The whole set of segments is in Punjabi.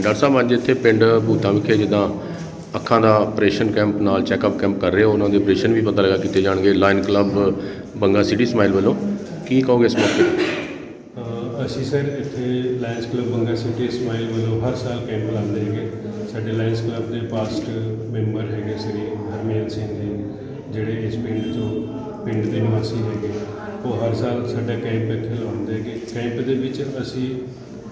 ਡਾਕਟਰ ਸਾਹਿਬ, ਅੱਜ ਇੱਥੇ ਪਿੰਡ ਭੂਤਾਂ ਵਿਖੇ ਜਿੱਦਾਂ ਅੱਖਾਂ ਦਾ ਆਪਰੇਸ਼ਨ ਕੈਂਪ ਨਾਲ ਚੈੱਕਅਪ ਕੈਂਪ ਕਰ ਰਹੇ ਹੋ, ਉਹਨਾਂ ਦੇ ਆਪਰੇਸ਼ਨ ਵੀ ਪਤਾ ਲਗਾ ਕੀਤੇ ਜਾਣਗੇ, lion club Banga city smile ਵੱਲੋਂ। ਕੀ ਕਹੋਗੇ ਇਸ ਮੌਕੇ ਅਸੀਂ ਸਰ ਇੱਥੇ lions club Banga city smile ਵੱਲੋਂ ਹਰ ਸਾਲ ਕੈਂਪ ਲਾਉਂਦੇ ਹੈਗੇ। ਸਾਡੇ ਲਾਇਨਸ ਕਲੱਬ ਦੇ ਪਾਸਟ ਮੈਂਬਰ ਹੈਗੇ ਸ੍ਰੀ ਹਰਮੇਲ ਸਿੰਘ ਜੀ, ਜਿਹੜੇ ਇਸ ਪਿੰਡ ਤੋਂ ਪਿੰਡ ਦੇ ਨਿਵਾਸੀ ਹੈਗੇ। ਉਹ ਹਰ ਸਾਲ ਸਾਡਾ ਕੈਂਪ ਇੱਥੇ ਲਾਉਂਦੇ ਹੈਗੇ। ਕੈਂਪ ਦੇ ਵਿੱਚ ਅਸੀਂ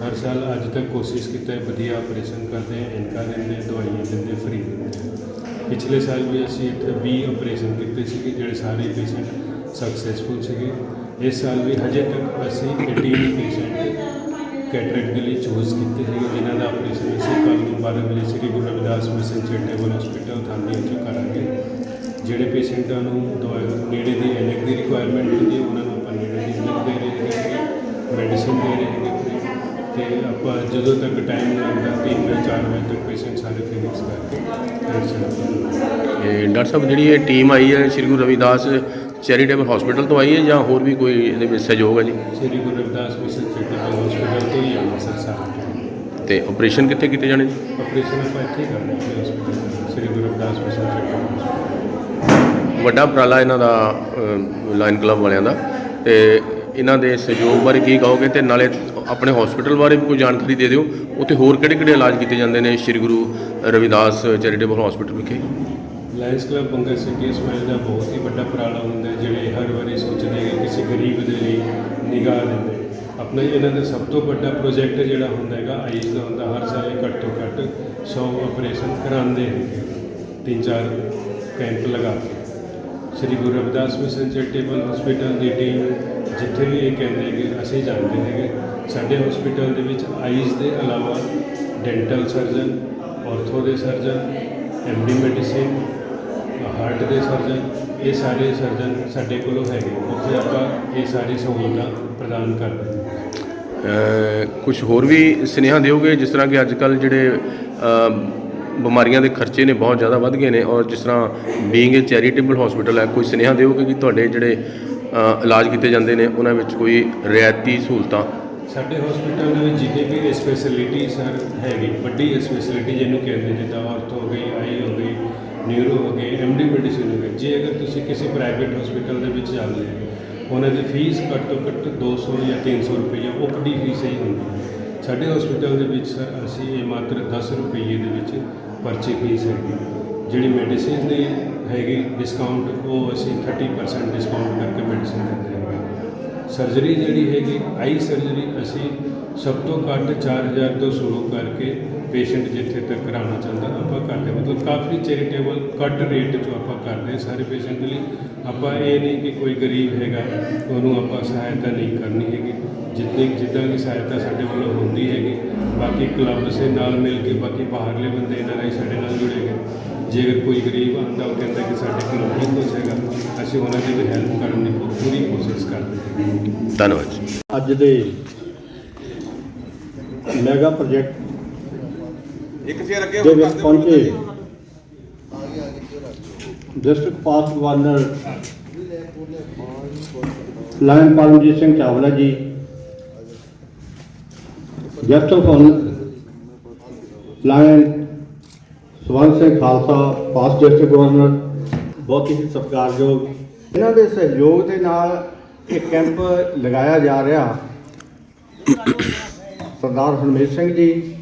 ਹਰ ਸਾਲ ਅੱਜ ਤੱਕ ਕੋਸ਼ਿਸ਼ ਕੀਤਾ ਹੈ, ਵਧੀਆ ਆਪਰੇਸ਼ਨ ਕਰਦੇ ਹਾਂ ਇਨਕਾ ਦਿੰਦੇ ਦਵਾਈਆਂ ਦਿੰਦੇ ਫ੍ਰੀ ਦਿੰਦੇ ਪਿਛਲੇ ਸਾਲ ਵੀ ਅਸੀਂ ਇੱਥੇ 20 ਆਪਰੇਸ਼ਨ ਕੀਤੇ ਸੀਗੇ, ਜਿਹੜੇ ਸਾਰੇ ਪੇਸ਼ੈਂਟ ਸਕਸੈਸਫੁਲ ਸੀਗੇ ਇਸ ਸਾਲ ਵੀ ਹਜੇ ਤੱਕ ਅਸੀਂ 18 ਪੇਸ਼ੈਂਟ ਕੈਟਰੈਕਟ ਦੇ ਲਈ ਚੂਜ਼ ਕੀਤੇ ਹੈਗੇ ਜਿਨ੍ਹਾਂ ਦਾ ਆਪਰੇਸ਼ਨ ਅਸੀਂ ਕੱਲ੍ਹ ਨੂੰ 12 ਵਜੇ Shri Guru Ravidas mission charitable hospital Thane ਵਿੱਚ ਕਰਾਂਗੇ ਜਿਹੜੇ ਪੇਸ਼ੈਂਟਾਂ ਨੂੰ ਦਵਾਈ, ਨੇੜੇ ਦੀ ਐਨਕ ਦੀ ਰਿਕੁਆਇਰਮੈਂਟ ਹੁੰਦੀ ਹੈ, ਉਹਨਾਂ ਨੂੰ ਆਪਾਂ ਨੇੜੇ ਦੀ ਐਨਕ ਦੇ ਰਹੇ ਹੈਗੇ ਮੈਡੀਸਿਨ ਦੇ ਰਹੇ ਹੈਗੇ। ਤੇ ਆਪਾਂ ਜਦੋਂ ਤੱਕ ਟਾਈਮ ਲੱਗਦਾ 3 ਜਾਂ 4 ਵਜੇ ਤੱਕ ਪੇਸ਼ੈਂਟ ਸਾਰੇ ਫਿਨਿਕਸ ਕਰਕੇ ਇਹ ਡਾਕਟਰ ਸਾਹਿਬ ਜਿਹੜੀ ਇਹ ਟੀਮ ਆਈ ਹੈ ਸ਼੍ਰੀ ਗੁਰੂ ਰਵਿਦਾਸ ਚੈਰੀਟੇਬਲ ਹਸਪੀਟਲ ਤੋਂ ਆਈ ਹੈ ਜਾਂ ਹੋਰ ਵੀ ਕੋਈ ਇਹਦੇ ਵਿੱਚ ਸਹਿਯੋਗ ਹੈ ਜੀ? Shri Guru Ravidas mission charitable hospital ਤੋਂ ਹੀ ਆਉਣਾ ਸਰ ਸਾਰਾ ਤੇ ਆਪਰੇਸ਼ਨ ਕਿੱਥੇ ਕੀਤੇ ਜਾਣੇ ਜੀ? ਆਪਰੇਸ਼ਨ ਆਪਾਂ ਇੱਥੇ ਕਰਨਾ ਹੈ hospital Shri Guru Ravidas mission charitable ਵੱਡਾ ਉਪਰਾਲਾ ਇਹਨਾਂ ਦਾ ਲਾਇਨ ਕਲੱਬ ਵਾਲਿਆਂ ਦਾ। ਤੇ ਇਹਨਾਂ ਦੇ ਸਹਿਯੋਗ ਬਾਰੇ ਕੀ ਕਹੋਗੇ ਤੇ ਨਾਲੇ ਆਪਣੇ ਹਸਪੀਟਲ ਬਾਰੇ ਵੀ ਕੋਈ ਜਾਣਕਾਰੀ ਦੇ ਦਿਓ, ਉੱਥੇ ਹੋਰ ਕਿਹੜੇ ਕਿਹੜੇ ਇਲਾਜ ਕੀਤੇ ਜਾਂਦੇ ਨੇ ਸ਼੍ਰੀ ਗੁਰੂ ਰਵਿਦਾਸ ਚੈਰੀਟੇਬਲ ਹਸਪੀਟਲ ਵਿਖੇ? Lions club Banga city smile ਦਾ ਬਹੁਤ ਹੀ ਵੱਡਾ ਉਪਰਾਲਾ ਹੁੰਦਾ ਜਿਹੜੇ ਹਰ ਵਾਰੀ ਸੋਚਦੇ ਕਿ ਕਿਸੇ ਗਰੀਬ ਦੇ ਲਈ ਨਿਗਾਹ ਦਿੰਦੇ ਆਪਣਾ ਇਹਨਾਂ ਦਾ ਸਭ ਤੋਂ ਵੱਡਾ ਪ੍ਰੋਜੈਕਟ ਜਿਹੜਾ ਹੁੰਦਾ ਹੈਗਾ, ਆਈਜ਼ ਦਾ ਹੁੰਦਾ, ਹਰ ਸਾਲ ਘੱਟ ਤੋਂ ਘੱਟ 100 ਆਪਰੇਸ਼ਨ ਕਰਾਉਂਦੇ ਤਿੰਨ ਚਾਰ ਕੈਂਪ ਲਗਾ ਕੇ। Shri Guru Ravidas mission charitable hospital ਦੀ ਟੀਮ ਜਿੱਥੇ ਵੀ ਇਹ ਕਹਿੰਦੇ ਕਿ ਅਸੀਂ ਜਾਂਦੇ ਹੈਗੇ। ਸਾਡੇ ਹਸਪੀਟਲ ਦੇ ਵਿੱਚ ਆਈਜ਼ ਦੇ ਇਲਾਵਾ ਡੈਂਟਲ ਸਰਜਨ, ਔਰਥੋ ਦੇ ਸਰਜਨ ਐਮਡੀ ਮੈਡੀਸਿਨ, ਹਾਰਟ ਦੇ ਸਰਜਨ, ਇਹ ਸਾਰੇ ਸਰਜਨ ਸਾਡੇ ਕੋਲੋਂ ਹੈਗੇ। ਉੱਥੇ ਆਪਾਂ ਇਹ ਸਾਰੀ ਸਹੂਲਤਾਂ ਪ੍ਰਦਾਨ ਕਰਦੇ ਹਾਂ। ਕੁਝ ਹੋਰ ਵੀ ਸੁਨੇਹਾ ਦਿਓਗੇ? ਜਿਸ ਤਰ੍ਹਾਂ ਕਿ ਅੱਜ ਕੱਲ ਜਿਹੜੇ ਬਿਮਾਰੀਆਂ ਦੇ ਖਰਚੇ ਨੇ ਬਹੁਤ ਜ਼ਿਆਦਾ ਵੱਧ ਗਏ ਨੇ ਔਰ ਜਿਸ ਤਰ੍ਹਾਂ ਬੀਇੰਗ ਏ ਚੈਰੀਟੇਬਲ ਹਸਪੀਟਲ ਹੈ, ਕੋਈ ਸੁਨੇਹਾ ਦਿਓਗੇ ਕਿ ਤੁਹਾਡੇ ਜਿਹੜੇ ਇਲਾਜ ਕੀਤੇ ਜਾਂਦੇ ਨੇ, ਉਹਨਾਂ ਵਿੱਚ ਕੋਈ ਰਿਆਇਤੀ ਸਹੂਲਤਾਂ? ਸਾਡੇ ਹਸਪੀਟਲ ਦੇ ਵਿੱਚ ਜਿੰਨੇ ਵੀ ਸਪੈਸ਼ਲਿਟੀ ਸਰ ਹੈਗੀ, ਵੱਡੀ ਸਪੈਸ਼ਲਿਟੀ ਜਿਹਨੂੰ ਕਹਿੰਦੇ ਜਿੱਦਾਂ ਔਰਥ ਹੋ ਗਈ, ਆਈ ਹੋ ਗਈ ਨਿਊਰੋ ਹੋ ਗਈ ਐਮਡੀ ਮੈਡੀਸਿਨ ਹੋ ਗਈ ਜੇ ਅਗਰ ਤੁਸੀਂ ਕਿਸੇ ਪ੍ਰਾਈਵੇਟ ਹਸਪੀਟਲ ਦੇ ਵਿੱਚ ਜਾਂਦੇ ਹੋ, ਉਹਨਾਂ ਦੀ ਫੀਸ ਘੱਟ ਤੋਂ ਘੱਟ 200 ਜਾਂ 300 ਰੁਪਏ ਵੱਡੀ ਫੀਸ ਹੀ ਹੁੰਦੀ ਹੈ ਸਾਡੇ ਹਸਪੀਟਲ ਦੇ ਵਿੱਚ ਸਰ ਅਸੀਂ ਇਹ ਮਾਤਰ 10 ਰੁਪਏ ਦੇ ਵਿੱਚ ਪਰਚੀ ਫੀਸ ਹੈਗੀ ਜਿਹੜੀ ਮੈਡੀਸਿਨ ਦੀ ਹੈਗੀ ਡਿਸਕਾਊਂਟ ਉਹ ਅਸੀਂ 30% ਡਿਸਕਾਊਂਟ ਕਰਕੇ ਮੈਡੀਸਿਨ ਦਿੰਦੇ ਹੈਗੇ ਸਰਜਰੀ ਜਿਹੜੀ ਹੈਗੀ ਆਈ ਸਰਜਰੀ ਅਸੀਂ ਸਭ ਤੋਂ ਘੱਟ 4000 ਤੋਂ ਸ਼ੁਰੂ ਕਰਕੇ ਪੇਸ਼ੈਂਟ ਜਿੱਥੇ ਤੱਕ ਕਰਾਉਣਾ ਚਾਹੁੰਦਾ ਆਪਾਂ ਕਰਦੇ ਹਾਂ। ਮਤਲਬ ਕਾਫੀ ਚੈਰੀਟੇਬਲ ਘੱਟ ਰੇਟ 'ਚ ਆਪਾਂ ਕਰਦੇ ਹਾਂ ਸਾਰੇ ਪੇਸ਼ੈਂਟ ਲਈ। ਆਪਾਂ ਇਹ ਨਹੀਂ ਕਿ ਕੋਈ ਗਰੀਬ ਹੈਗਾ ਉਹਨੂੰ ਆਪਾਂ ਸਹਾਇਤਾ ਨਹੀਂ ਕਰਨੀ ਹੈਗੀ। ਜਿੰਨੀ ਜਿੱਦਾਂ ਦੀ ਸਹਾਇਤਾ ਸਾਡੇ ਵੱਲੋਂ ਹੁੰਦੀ ਹੈਗੀ ਬਾਕੀ ਕਲੱਬ ਸੇ ਨਾਲ ਮਿਲ ਕੇ ਬਾਕੀ ਬਾਹਰਲੇ ਬੰਦੇ ਇਹਨਾਂ ਨਾਲ ਹੀ ਸਾਡੇ ਨਾਲ ਜੁੜੇ ਗਏ। ਜੇ ਅਗਰ ਕੋਈ ਗਰੀਬ ਆਉਂਦਾ ਉਹ ਕਹਿੰਦਾ ਕਿ ਸਾਡੇ ਕੋਲ ਨਹੀਂ ਕੁਛ ਹੈਗਾ ਅਸੀਂ ਉਹਨਾਂ ਦੀ ਵੀ ਹੈਲਪ ਕਰਨ ਦੀ ਪੂ- ਪੂਰੀ ਕੋਸ਼ਿਸ਼ ਕਰਦੇ ਹਾਂ। ਧੰਨਵਾਦ ਜੀ। ਅੱਜ ਦੇ ਮੈਗਾ ਪ੍ਰੋਜੈਕਟ ਇੱਕ ਅੱਗੇ ਦੇ ਵਿੱਚ ਪਹੁੰਚੇ district past governor lion Paramjit Singh Chawla ji. Guest of lion Sawant Singh Khalsa past district governor ਬਹੁਤ ਹੀ ਸਤਿਕਾਰਯੋਗ। ਇਹਨਾਂ ਦੇ ਸਹਿਯੋਗ ਦੇ ਨਾਲ ਇਹ ਕੈਂਪ ਲਗਾਇਆ ਜਾ ਰਿਹਾ। ਸਰਦਾਰ ਹਰਮੇਸ਼ ਸਿੰਘ ਜੀ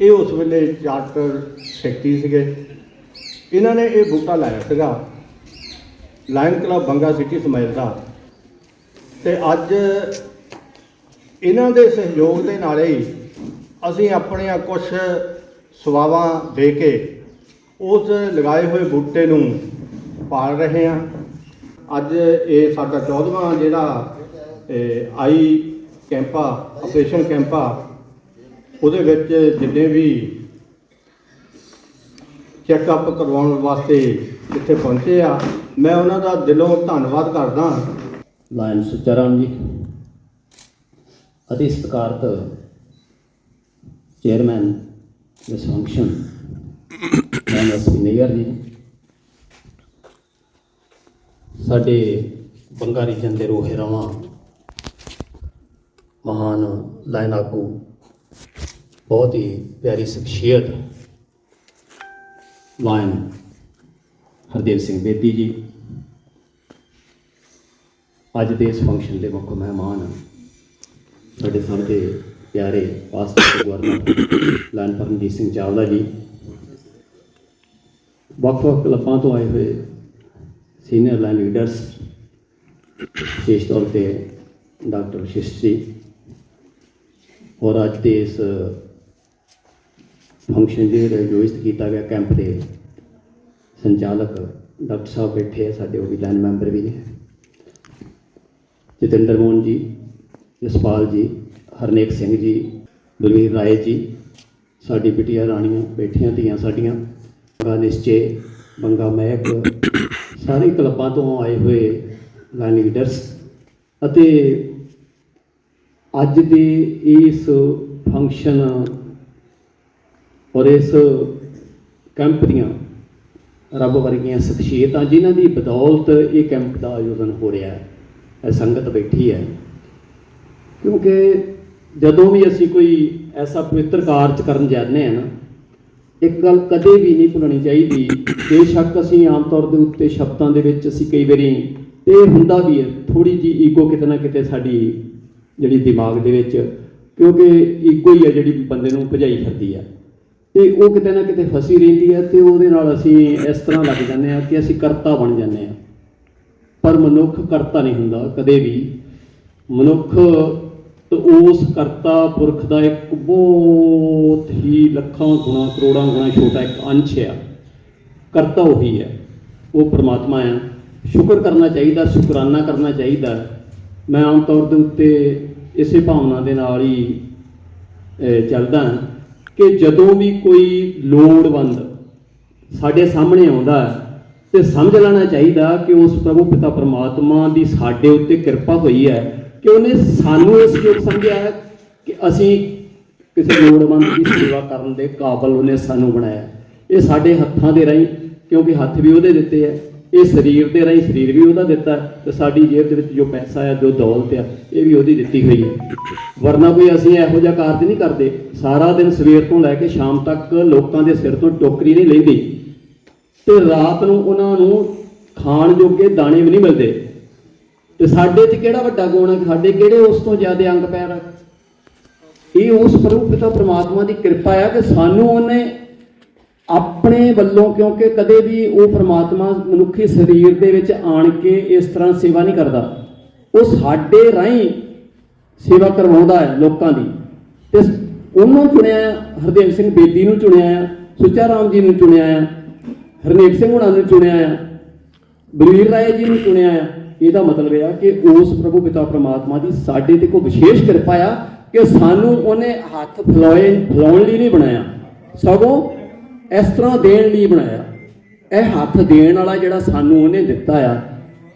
ਇਹ ਉਸ ਵੇਲੇ ਚਾਰਟਰ ਸੈਕਟਰੀ ਸੀਗੇ। ਇਹਨਾਂ ਨੇ ਇਹ ਬੂਟਾ ਲਾਇਆ ਸੀਗਾ। Lion club Banga city smile ਦਾ। ਤੇ ਅੱਜ ਇਹਨਾਂ ਦੇ ਸਹਿਯੋਗ ਦੇ ਨਾਲ ਹੀ ਅਸੀਂ ਆਪਣੀਆਂ ਕੁਝ ਸਵਾਵਾਂ ਦੇ ਕੇ ਉਸ ਲਗਾਏ ਹੋਏ ਬੂਟੇ ਨੂੰ ਪਾਲ ਰਹੇ ਹਾਂ। ਅੱਜ ਇਹ ਸਾਡਾ 14ਵਾਂ ਜਿਹੜਾ ਇਹ, ਆਈ ਕੈਂਪਾ ਆਪਰੇਸ਼ਨ ਕੈਂਪਾ ਉਹਦੇ ਵਿੱਚ ਜਿੰਨੇ ਵੀ ਚੈੱਕਅਪ ਕਰਵਾਉਣ ਵਾਸਤੇ ਇੱਥੇ ਪਹੁੰਚੇ ਆ, ਮੈਂ ਉਹਨਾਂ ਦਾ ਦਿਲੋਂ ਧੰਨਵਾਦ ਕਰਦਾ ਲਾਇਨ ਸੁਚਾਰਾਮ ਜੀ, ਅਤੇ ਸਤਿਕਾਰਤ ਚੇਅਰਮੈਨ ਇਸ ਫੰਕਸ਼ਨ ਐਮਐਸ ਮੇਅਰ ਜੀ, ਸਾਡੇ ਬੰਗਾਰੀ ਰੀਜਨ ਦੇ ਰੋਹੇ ਰਵਾਂ, ਮਹਾਨ ਲਾਇਨ ਆਗੂ ਬਹੁਤ ਹੀ ਪਿਆਰੀ ਸ਼ਖਸੀਅਤ ਲਾਇਨ ਹਰਦੇਵ ਸਿੰਘ ਬੇਦੀ ਜੀ। ਅੱਜ ਦੇ ਇਸ ਫੰਕਸ਼ਨ ਦੇ ਮੁੱਖ ਮਹਿਮਾਨ ਸਾਡੇ ਸਭ ਦੇ ਪਿਆਰੇ past governor lion Paramjit Singh Chawla ji. ਵੱਖ-ਵੱਖ ਕਲੱਬਾਂ ਤੋਂ ਆਏ ਹੋਏ ਸੀਨੀਅਰ ਲਾਈਨ ਲੀਡਰਸ ਵਿਸ਼ੇਸ਼ ਤੌਰ ਤੇ ਡਾਕਟਰ ਵਸ਼ਿਸ਼ਟ ਜੀ। ਔਰ ਅੱਜ ਦੇ ਇਸ ਫੰਕਸ਼ਨ ਜਿਹੜਾ ਆਯੋਜਿਤ ਕੀਤਾ ਗਿਆ ਕੈਂਪ ਦੇ ਸੰਚਾਲਕ ਡਾਕਟਰ ਸਾਹਿਬ ਬੈਠੇ ਆ, ਸਾਡੇ ਉਹ ਵੀ ਲਾਈਨ ਮੈਂਬਰ ਵੀ ਨੇ। ਜਤਿੰਦਰ ਮੋਹਨ ਜੀ, ਜਸਪਾਲ ਜੀ, ਹਰਨੇਕ ਸਿੰਘ ਜੀ, ਬਲਵੀਰ ਰਾਏ ਜੀ, ਸਾਡੀ ਬਿਟੀਆਂ ਰਾਣੀਆਂ ਬੈਠੀਆਂ, ਧੀਆਂ ਸਾਡੀਆਂ, ਬੰਗਾ ਨਿਸ਼ਚੇ, ਬੰਗਾ ਮਹਿਕ, ਸਾਰੇ ਕਲੱਬਾਂ ਤੋਂ ਆਏ ਹੋਏ ਲਾਈਨ ਲੀਡਰਸ ਅਤੇ ਅੱਜ ਦੇ ਇਸ ਫੰਕਸ਼ਨ ਔਰ ਇਸ ਕੈਂਪ ਦੀਆਂ ਰੱਬ ਵਰਗੀਆਂ ਸ਼ਖਸੀਅਤਾਂ ਜਿਨ੍ਹਾਂ ਦੀ ਬਦੌਲਤ ਇਹ ਕੈਂਪ ਦਾ ਆਯੋਜਨ ਹੋ ਰਿਹਾ ਹੈ, ਇਹ ਸੰਗਤ ਬੈਠੀ ਹੈ। ਕਿਉਂਕਿ ਜਦੋਂ ਵੀ ਅਸੀਂ ਕੋਈ ਐਸਾ ਪਵਿੱਤਰ ਕਾਰਜ ਕਰਨ ਜਾਂਦੇ ਹਾਂ ਨਾ, ਇੱਕ ਗੱਲ ਕਦੇ ਵੀ ਨਹੀਂ ਭੁੱਲਣੀ ਚਾਹੀਦੀ। ਬੇਸ਼ੱਕ ਅਸੀਂ ਆਮ ਤੌਰ ਦੇ ਉੱਤੇ ਸ਼ਬਦਾਂ ਦੇ ਵਿੱਚ ਅਸੀਂ ਕਈ ਵਾਰੀ, ਇਹ ਹੁੰਦਾ ਵੀ ਹੈ ਥੋੜੀ ਜੀ ਈਗੋ ਕਿਤੇ ਨਾ ਕਿਤੇ ਸਾਡੀ ਜਿਹੜੀ ਦਿਮਾਗ ਦੇ ਵਿੱਚ, ਕਿਉਂਕਿ ਈਗੋ ਹੀ ਹੈ ਜਿਹੜੀ ਬੰਦੇ ਨੂੰ ਭਜਾਈ ਫਿਰਦੀ ਹੈ। ਤੇ ਉਹ ਕਿਤੇ ਨਾ ਕਿਤੇ ਫਸੀ ਰਹਿੰਦੀ ਹੈ ਤੇ ਉਹਦੇ ਨਾਲ ਅਸੀਂ ਇਸ ਤਰ੍ਹਾਂ ਲੱਗ ਜਾਂਦੇ ਆ ਕਿ ਅਸੀਂ ਕਰਤਾ ਬਣ ਜਾਂਦੇ ਆ ਪਰ ਮਨੁੱਖ ਕਰਤਾ ਨਹੀਂ ਹੁੰਦਾ, ਕਦੇ ਵੀ। ਮਨੁੱਖ ਉਸ ਕਰਤਾ ਪੁਰਖ ਦਾ ਇੱਕ ਬਹੁਤ ਹੀ ਲੱਖਾਂ ਗੁਣਾ, ਕਰੋੜਾਂ ਗੁਣਾ ਛੋਟਾ ਇੱਕ ਅੰਸ਼ ਆ। ਕਰਤਾ ਉਹੀ ਹੈ। ਉਹ ਪ੍ਰਮਾਤਮਾ ਆ ਸ਼ੁਕਰ ਕਰਨਾ ਚਾਹੀਦਾ, ਸ਼ੁਕਰਾਨਾ ਕਰਨਾ ਚਾਹੀਦਾ। ਮੈਂ ਆਮ ਤੌਰ ਦੇ ਉੱਤੇ ਇਸੇ ਭਾਵਨਾ ਦੇ ਨਾਲ ਹੀ ਚੱਲਦਾ ਹਾਂ। ਕਿ ਜਦੋਂ ਵੀ ਕੋਈ ਲੋੜਵੰਦ ਸਾਡੇ ਸਾਹਮਣੇ ਆਉਂਦਾ ਹੈ, ਤੇ ਸਮਝ ਲੈਣਾ ਚਾਹੀਦਾ ਕਿ ਉਸ ਪ੍ਰਭੂ ਪਿਤਾ ਪਰਮਾਤਮਾ ਦੀ ਸਾਡੇ ਉੱਤੇ ਕਿਰਪਾ ਹੋਈ ਹੈ, ਕਿ ਉਹਨੇ ਸਾਨੂੰ ਇਸ ਯੋਗ ਸਮਝਿਆ ਹੈ ਕਿ ਅਸੀਂ ਕਿਸੇ ਲੋੜਵੰਦ ਦੀ ਸੇਵਾ ਕਰਨ ਦੇ ਕਾਬਲ ਉਹਨੇ ਸਾਨੂੰ ਬਣਾਇਆ। ਇਹ ਸਾਡੇ ਹੱਥਾਂ ਦੇ ਰਾਹੀਂ, ਕਿਉਂਕਿ ਹੱਥ ਵੀ ਉਹਦੇ ਦਿੱਤੇ ਹੈ। ਇਹ ਸਰੀਰ ਦੇ ਰਾਹੀਂ ਸਰੀਰ ਵੀ ਉਹਦਾ ਦਿੱਤਾ ਤੇ ਸਾਡੀ ਜੇਬ ਦੇ ਵਿੱਚ ਜੋ ਪੈਸਾ ਹੈ ਜੋ ਦੌਲਤ ਆ, ਇਹ ਵੀ ਉਹਦੀ ਦਿੱਤੀ ਹੋਈ ਹੈ ਵਰਨਾ ਕੋਈ ਅਸੀਂ ਇਹੋ ਜਿਹਾ ਕਾਰਜ ਨਹੀਂ ਕਰਦੇ। ਸਾਰਾ ਦਿਨ ਸਵੇਰ ਤੋਂ ਲੈ ਕੇ ਸ਼ਾਮ ਤੱਕ ਲੋਕਾਂ ਦੇ ਸਿਰ ਤੋਂ ਟੋਕਰੀ ਨਹੀਂ ਲੈਂਦੀ। ਤੇ ਰਾਤ ਨੂੰ ਉਹਨਾਂ ਨੂੰ ਖਾਣ ਜੋਗੇ ਦਾਣੇ ਵੀ ਨਹੀਂ ਮਿਲਦੇ। ਤੇ ਸਾਡੇ 'ਚ ਕਿਹੜਾ ਵੱਡਾ ਗੁਣ ਹੈ ਸਾਡੇ ਕਿਹੜੇ ਉਸ ਤੋਂ ਜ਼ਿਆਦਾ ਅੰਗ ਪੈਰ ਆ? ਇਹ ਉਸ ਪ੍ਰਭੂ ਪਿਤਾ ਪ੍ਰਮਾਤਮਾ ਦੀ ਕਿਰਪਾ ਆ ਕਿ ਸਾਨੂੰ ਉਹਨੇ ਆਪਣੇ ਵੱਲੋਂ, ਕਿਉਂਕਿ ਕਦੇ ਵੀ ਉਹ ਪ੍ਰਮਾਤਮਾ ਮਨੁੱਖੀ ਸਰੀਰ ਦੇ ਵਿੱਚ ਆਣ ਕੇ ਇਸ ਤਰ੍ਹਾਂ ਸੇਵਾ ਨਹੀਂ ਕਰਦਾ, ਉਹ ਸਾਡੇ ਰਾਹੀਂ ਸੇਵਾ ਕਰਵਾਉਂਦਾ ਹੈ ਲੋਕਾਂ ਦੀ। ਤੇ ਉਹਨੂੰ ਚੁਣਿਆ ਹਰਦੇਵ ਸਿੰਘ ਬੇਦੀ ਨੂੰ ਚੁਣਿਆ ਆ ਸੁੱਚਾ ਰਾਮ ਜੀ ਨੂੰ ਚੁਣਿਆ ਆ ਹਰਨੇਕ ਸਿੰਘ ਹੁਣਾਂ ਨੂੰ ਚੁਣਿਆ ਆ ਬਲਵੀਰ ਰਾਏ ਜੀ ਨੂੰ ਚੁਣਿਆ ਆ ਇਹਦਾ ਮਤਲਬ ਇਹ ਆ ਕਿ ਉਸ ਪ੍ਰਭੂ ਪਿਤਾ ਪ੍ਰਮਾਤਮਾ ਦੀ ਸਾਡੇ ਤੇ ਕੋਈ ਵਿਸ਼ੇਸ਼ ਕਿਰਪਾ ਆ ਕਿ ਸਾਨੂੰ ਉਹਨੇ ਹੱਥ ਫਲੋਏ ਫਲਾਉਣ ਲਈ ਨਹੀਂ ਬਣਾਇਆ। ਸਗੋਂ ਇਸ ਤਰ੍ਹਾਂ ਦੇਣ ਲਈ ਬਣਾਇਆ। ਇਹ ਹੱਥ ਦੇਣ ਵਾਲਾ ਜਿਹੜਾ ਸਾਨੂੰ ਉਹਨੇ ਦਿੱਤਾ ਆ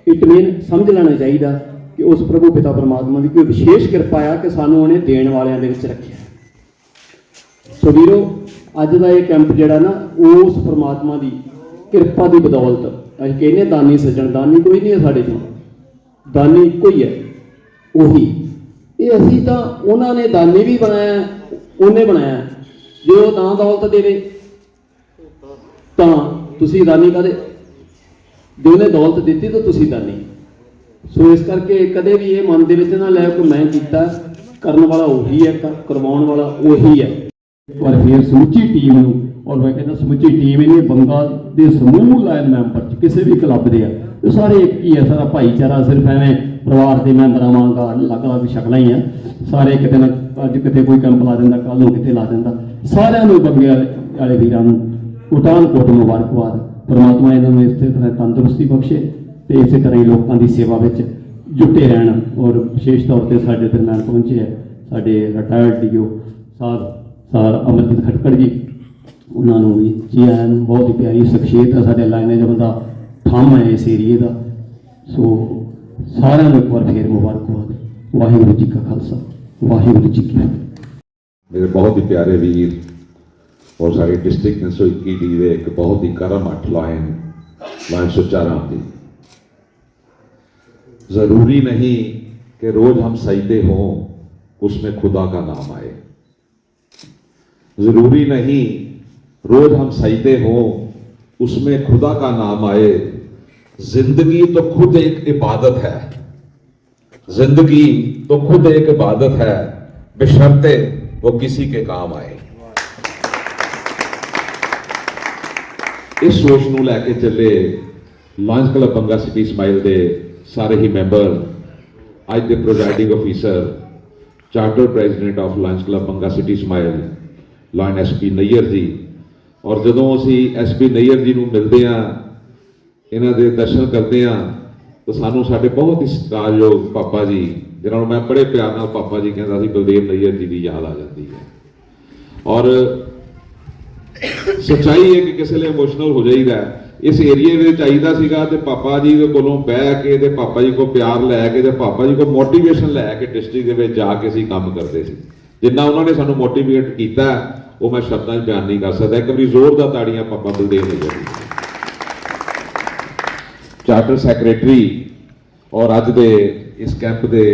ਇਟ ਮੀਨ ਸਮਝ ਲੈਣਾ ਚਾਹੀਦਾ ਕਿ ਉਸ ਪ੍ਰਭੂ ਪਿਤਾ ਪਰਮਾਤਮਾ ਦੀ ਕੋਈ ਵਿਸ਼ੇਸ਼ ਕਿਰਪਾ ਆ ਕਿ ਸਾਨੂੰ ਉਹਨੇ ਦੇਣ ਵਾਲਿਆਂ ਦੇ ਵਿੱਚ ਰੱਖਿਆ। ਸੋ ਵੀਰੋ, ਅੱਜ ਦਾ ਇਹ ਕੈਂਪ ਜਿਹੜਾ ਨਾ ਉਸ ਪਰਮਾਤਮਾ ਦੀ ਕਿਰਪਾ ਦੀ ਬਦੌਲਤ। ਅਸੀਂ ਕਹਿੰਦੇ ਦਾਨੀ ਸੱਜਣ, ਦਾਨੀ ਕੋਈ ਨਹੀਂ ਹੈ ਸਾਡੇ ਚੋਂ ਦਾਨੀ ਇੱਕੋ ਹੀ ਹੈ, ਉਹੀ। ਇਹ ਅਸੀਂ ਤਾਂ ਉਹਨਾਂ ਨੇ ਦਾਨੀ ਵੀ ਬਣਾਇਆ, ਉਹਨੇ ਬਣਾਇਆ। ਜੇ ਉਹ ਨਾ ਦੌਲਤ ਦੇਵੇ ਤਾਂ ਤੁਸੀਂ ਦਾਨੀ ਕਦੇ ਜੇ ਉਹਨੇ ਦੌਲਤ ਦਿੱਤੀ ਤਾਂ ਤੁਸੀਂ ਦਾਨੀ। ਸੋ ਇਸ ਕਰਕੇ ਕਦੇ ਵੀ ਇਹ ਮਨ ਦੇ ਵਿੱਚ ਨਾ ਲੈ ਕਿ ਮੈਂ ਕੀਤਾ, ਕਰਨ ਵਾਲਾ ਉਹੀ ਹੈ ਕਰਵਾਉਣ ਵਾਲਾ ਉਹੀ ਹੈ। ਪਰ ਫਿਰ ਸਮੁੱਚੀ ਟੀਮ ਨੂੰ, ਔਰ ਮੈਂ ਕਹਿੰਦਾ ਸਮੁੱਚੀ ਟੀਮ ਇਹਨੇ ਬੰਗਾ ਦੇ ਸਮੂਹ ਲਾਈਨ ਮੈਂਬਰ ਚ, ਕਿਸੇ ਵੀ ਕਲੱਬ ਦੇ ਆ। ਇਹ ਸਾਰੇ ਇੱਕ ਹੀ ਆ, ਸਾਰਾ ਭਾਈਚਾਰਾ ਸਿਰਫ ਐਵੇਂ ਪਰਿਵਾਰ ਦੇ ਮੈਂਬਰਾਂ ਵਾਂਗ ਅਲੱਗ-ਅਲੱਗ ਸ਼ਕਲਾਂ ਹੀ ਆ। ਸਾਰੇ ਕਿਤੇ ਨਾ ਅੱਜ ਕਿਤੇ ਕੋਈ ਕੈਂਪ ਲਾ ਦਿੰਦਾ ਕੱਲ ਨੂੰ ਕਿਤੇ ਲਾ ਦਿੰਦਾ। ਸਾਰਿਆਂ ਨੂੰ ਬੰਗੇ ਵਾਲੇ ਵੀਰਾਂ ਨੂੰ ਉਟਾਨਕੋਟ ਮੁਬਾਰਕਬਾਦ ਪਰਮਾਤਮਾ ਇਹਨਾਂ ਨੂੰ ਇਸੇ ਤਰ੍ਹਾਂ ਤੰਦਰੁਸਤੀ ਬਖਸ਼ੇ ਤੇ ਇਸੇ ਤਰ੍ਹਾਂ ਹੀ ਲੋਕਾਂ ਦੀ ਸੇਵਾ ਵਿੱਚ ਜੁਟੇ ਰਹਿਣ ਔਰ ਵਿਸ਼ੇਸ਼ ਤੌਰ ਤੇ ਸਾਡੇ ਦਰਮਿਆਨ ਪਹੁੰਚੇ ਹੈ। ਸਾਡੇ retired DO sahib sir Amarjit Khatkar ji, ਉਹਨਾਂ ਨੂੰ ਵੀ ਜੀ ਆਇਆਂ ਨੂੰ ਬਹੁਤ ਹੀ ਪਿਆਰੀ ਸ਼ਖਸੀਅਤ ਹੈ ਸਾਡੇ ਲਾਈਨੇ ਜੋ ਬੰਦਾ ਥੰਮ ਹੈ ਇਸ ਏਰੀਏ ਦਾ। ਸੋ ਸਾਰਿਆਂ ਨੂੰ ਇੱਕ ਵਾਰ ਫੇਰ ਮੁਬਾਰਕਬਾਦ। ਵਾਹਿਗੁਰੂ ਜੀ ਕਾ ਖਾਲਸਾ, ਵਾਹਿਗੁਰੂ ਜੀ ਕੀ ਫਤਿਹ। ਮੇਰੇ ਬਹੁਤ ਹੀ ਪਿਆਰੇ ਵੀਰ ਔਰ ਸਾਰੇ ਡਿਸਟ੍ਰਿਕਟ 921 डी वे एक बहुत ही करम अठ लाइन लाइन सुचाराम दी जरूरी नहीं कि रोज हम सजदे हों उसमें खुदा का नाम आए जरूरी नहीं रोज हम सजदे हों उसमें खुदा का नाम आए जिंदगी तो खुद एक इबादत है जिंदगी तो खुद एक इबादत है बेशर्ते वो किसी के काम आए ਇਸ ਸੋਚ ਨੂੰ ਲੈ ਕੇ ਚੱਲੇ lions club Banga city smile ਦੇ ਸਾਰੇ ਹੀ ਮੈਂਬਰ, ਅੱਜ ਦੇ presiding officer charter president of lions club Banga city smile, lion SP Nayyar ji. ਔਰ ਜਦੋਂ ਅਸੀਂ ਐਸਪੀ ਨਈਅਰ ਜੀ ਨੂੰ ਮਿਲਦੇ ਆ ਇਹਨਾਂ ਦੇ ਦਰਸ਼ਨ ਕਰਦੇ ਆ ਤਾਂ ਸਾਨੂੰ ਸਾਡੇ ਬਹੁਤ ਹੀ ਸਤਿਕਾਰਯੋਗ ਪਾਪਾ ਜੀ ਜਿਹਨਾਂ ਨੂੰ ਮੈਂ ਬੜੇ ਪਿਆਰ ਨਾਲ ਪਾਪਾ ਜੀ ਕਹਿੰਦਾ ਸੀ, ਬਲਦੇਵ ਨਈਅਰ ਜੀ ਦੀ ਯਾਦ ਆ ਜਾਂਦੀ ਹੈ। ਔਰ ਸੱਚਾਈ ਹੈ ਕਿ ਕਿਸੇ ਲਈ ਇਮੋਸ਼ਨਲ ਹੋ ਜਾਈਦਾ ਇਸ ਏਰੀਏ ਵਿੱਚ ਚਾਹੀਦਾ ਸੀਗਾ ਤੇ ਪਾਪਾ ਜੀ ਦੇ ਕੋਲੋਂ ਬਹਿ ਕੇ ਤੇ ਪਾਪਾ ਜੀ ਕੋ ਪਿਆਰ ਲੈ ਕੇ ਤੇ ਪਾਪਾ ਜੀ ਕੋ ਮੋਟੀਵੇਸ਼ਨ ਲੈ ਕੇ ਡਿਸਟ੍ਰਿਕਟ ਦੇ ਵਿੱਚ ਜਾ ਕੇ ਅਸੀਂ ਕੰਮ ਕਰਦੇ ਸੀ। ਜਿੰਨਾ ਉਹਨਾਂ ਨੇ ਸਾਨੂੰ ਮੋਟੀਵੇਟ ਕੀਤਾ, ਉਹ ਮੈਂ ਸ਼ਬਦਾਂ 'ਚ ਬਿਆਨ ਨਹੀਂ ਕਰ ਸਕਦਾ। ਇੱਕ ਵਾਰੀ ਜ਼ੋਰ ਦਾ ਤਾੜੀਆਂ ਪਾਪਾ ਬਲਦੇਵ ਨੇ ਜੀ ਚਾਰਟਰ ਸੈਕਟਰੀ ਔਰ ਅੱਜ ਦੇ ਇਸ ਕੈਂਪ ਦੇ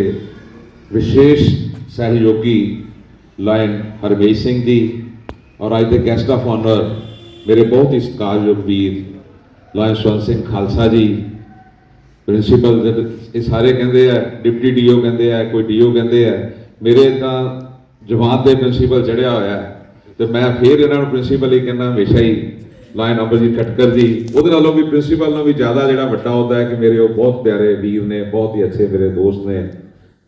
ਵਿਸ਼ੇਸ਼ ਸਹਿਯੋਗੀ ਲਾਇਨ ਹਰਮੇਸ਼ ਸਿੰਘ ਜੀ ਔਰ ਅੱਜ ਦੇ ਗੈਸਟ ਆਫ ਆਨਰ ਮੇਰੇ ਬਹੁਤ ਹੀ ਸਤਿਕਾਰਯੋਗ ਵੀਰ ਲਾਇਨ ਸਵਨ ਸਿੰਘ ਖਾਲਸਾ ਜੀ ਪ੍ਰਿੰਸੀਪਲ ਇਹ ਸਾਰੇ ਕਹਿੰਦੇ ਆ ਡਿਪਟੀ ਡੀਓ ਕਹਿੰਦੇ ਆ, ਕੋਈ ਡੀਓ ਕਹਿੰਦੇ ਆ, ਮੇਰੇ ਤਾਂ ਜਮਾਤ ਦੇ ਪ੍ਰਿੰਸੀਪਲ ਚੜਿਆ ਹੋਇਆ ਹੈ। ਤੇ ਮੈਂ ਫੇਰ ਇਹਨਾਂ ਨੂੰ ਪ੍ਰਿੰਸੀਪਲ ਹੀ ਕਹਿੰਦਾ, ਹਮੇਸ਼ਾ ਹੀ ਲਾਇਨ ਅਮਰਜੀਤ ਖਟਕਰ ਜੀ, ਉਹਦੇ ਨਾਲੋਂ ਵੀ ਪ੍ਰਿੰਸੀਪਲ ਨਾਲੋਂ ਵੀ ਜ਼ਿਆਦਾ ਜਿਹੜਾ ਵੱਡਾ ਹੁੰਦਾ ਹੈ ਕਿ ਮੇਰੇ ਉਹ ਬਹੁਤ ਪਿਆਰੇ ਵੀਰ ਨੇ, ਬਹੁਤ ਹੀ ਅੱਛੇ ਮੇਰੇ ਦੋਸਤ ਨੇ,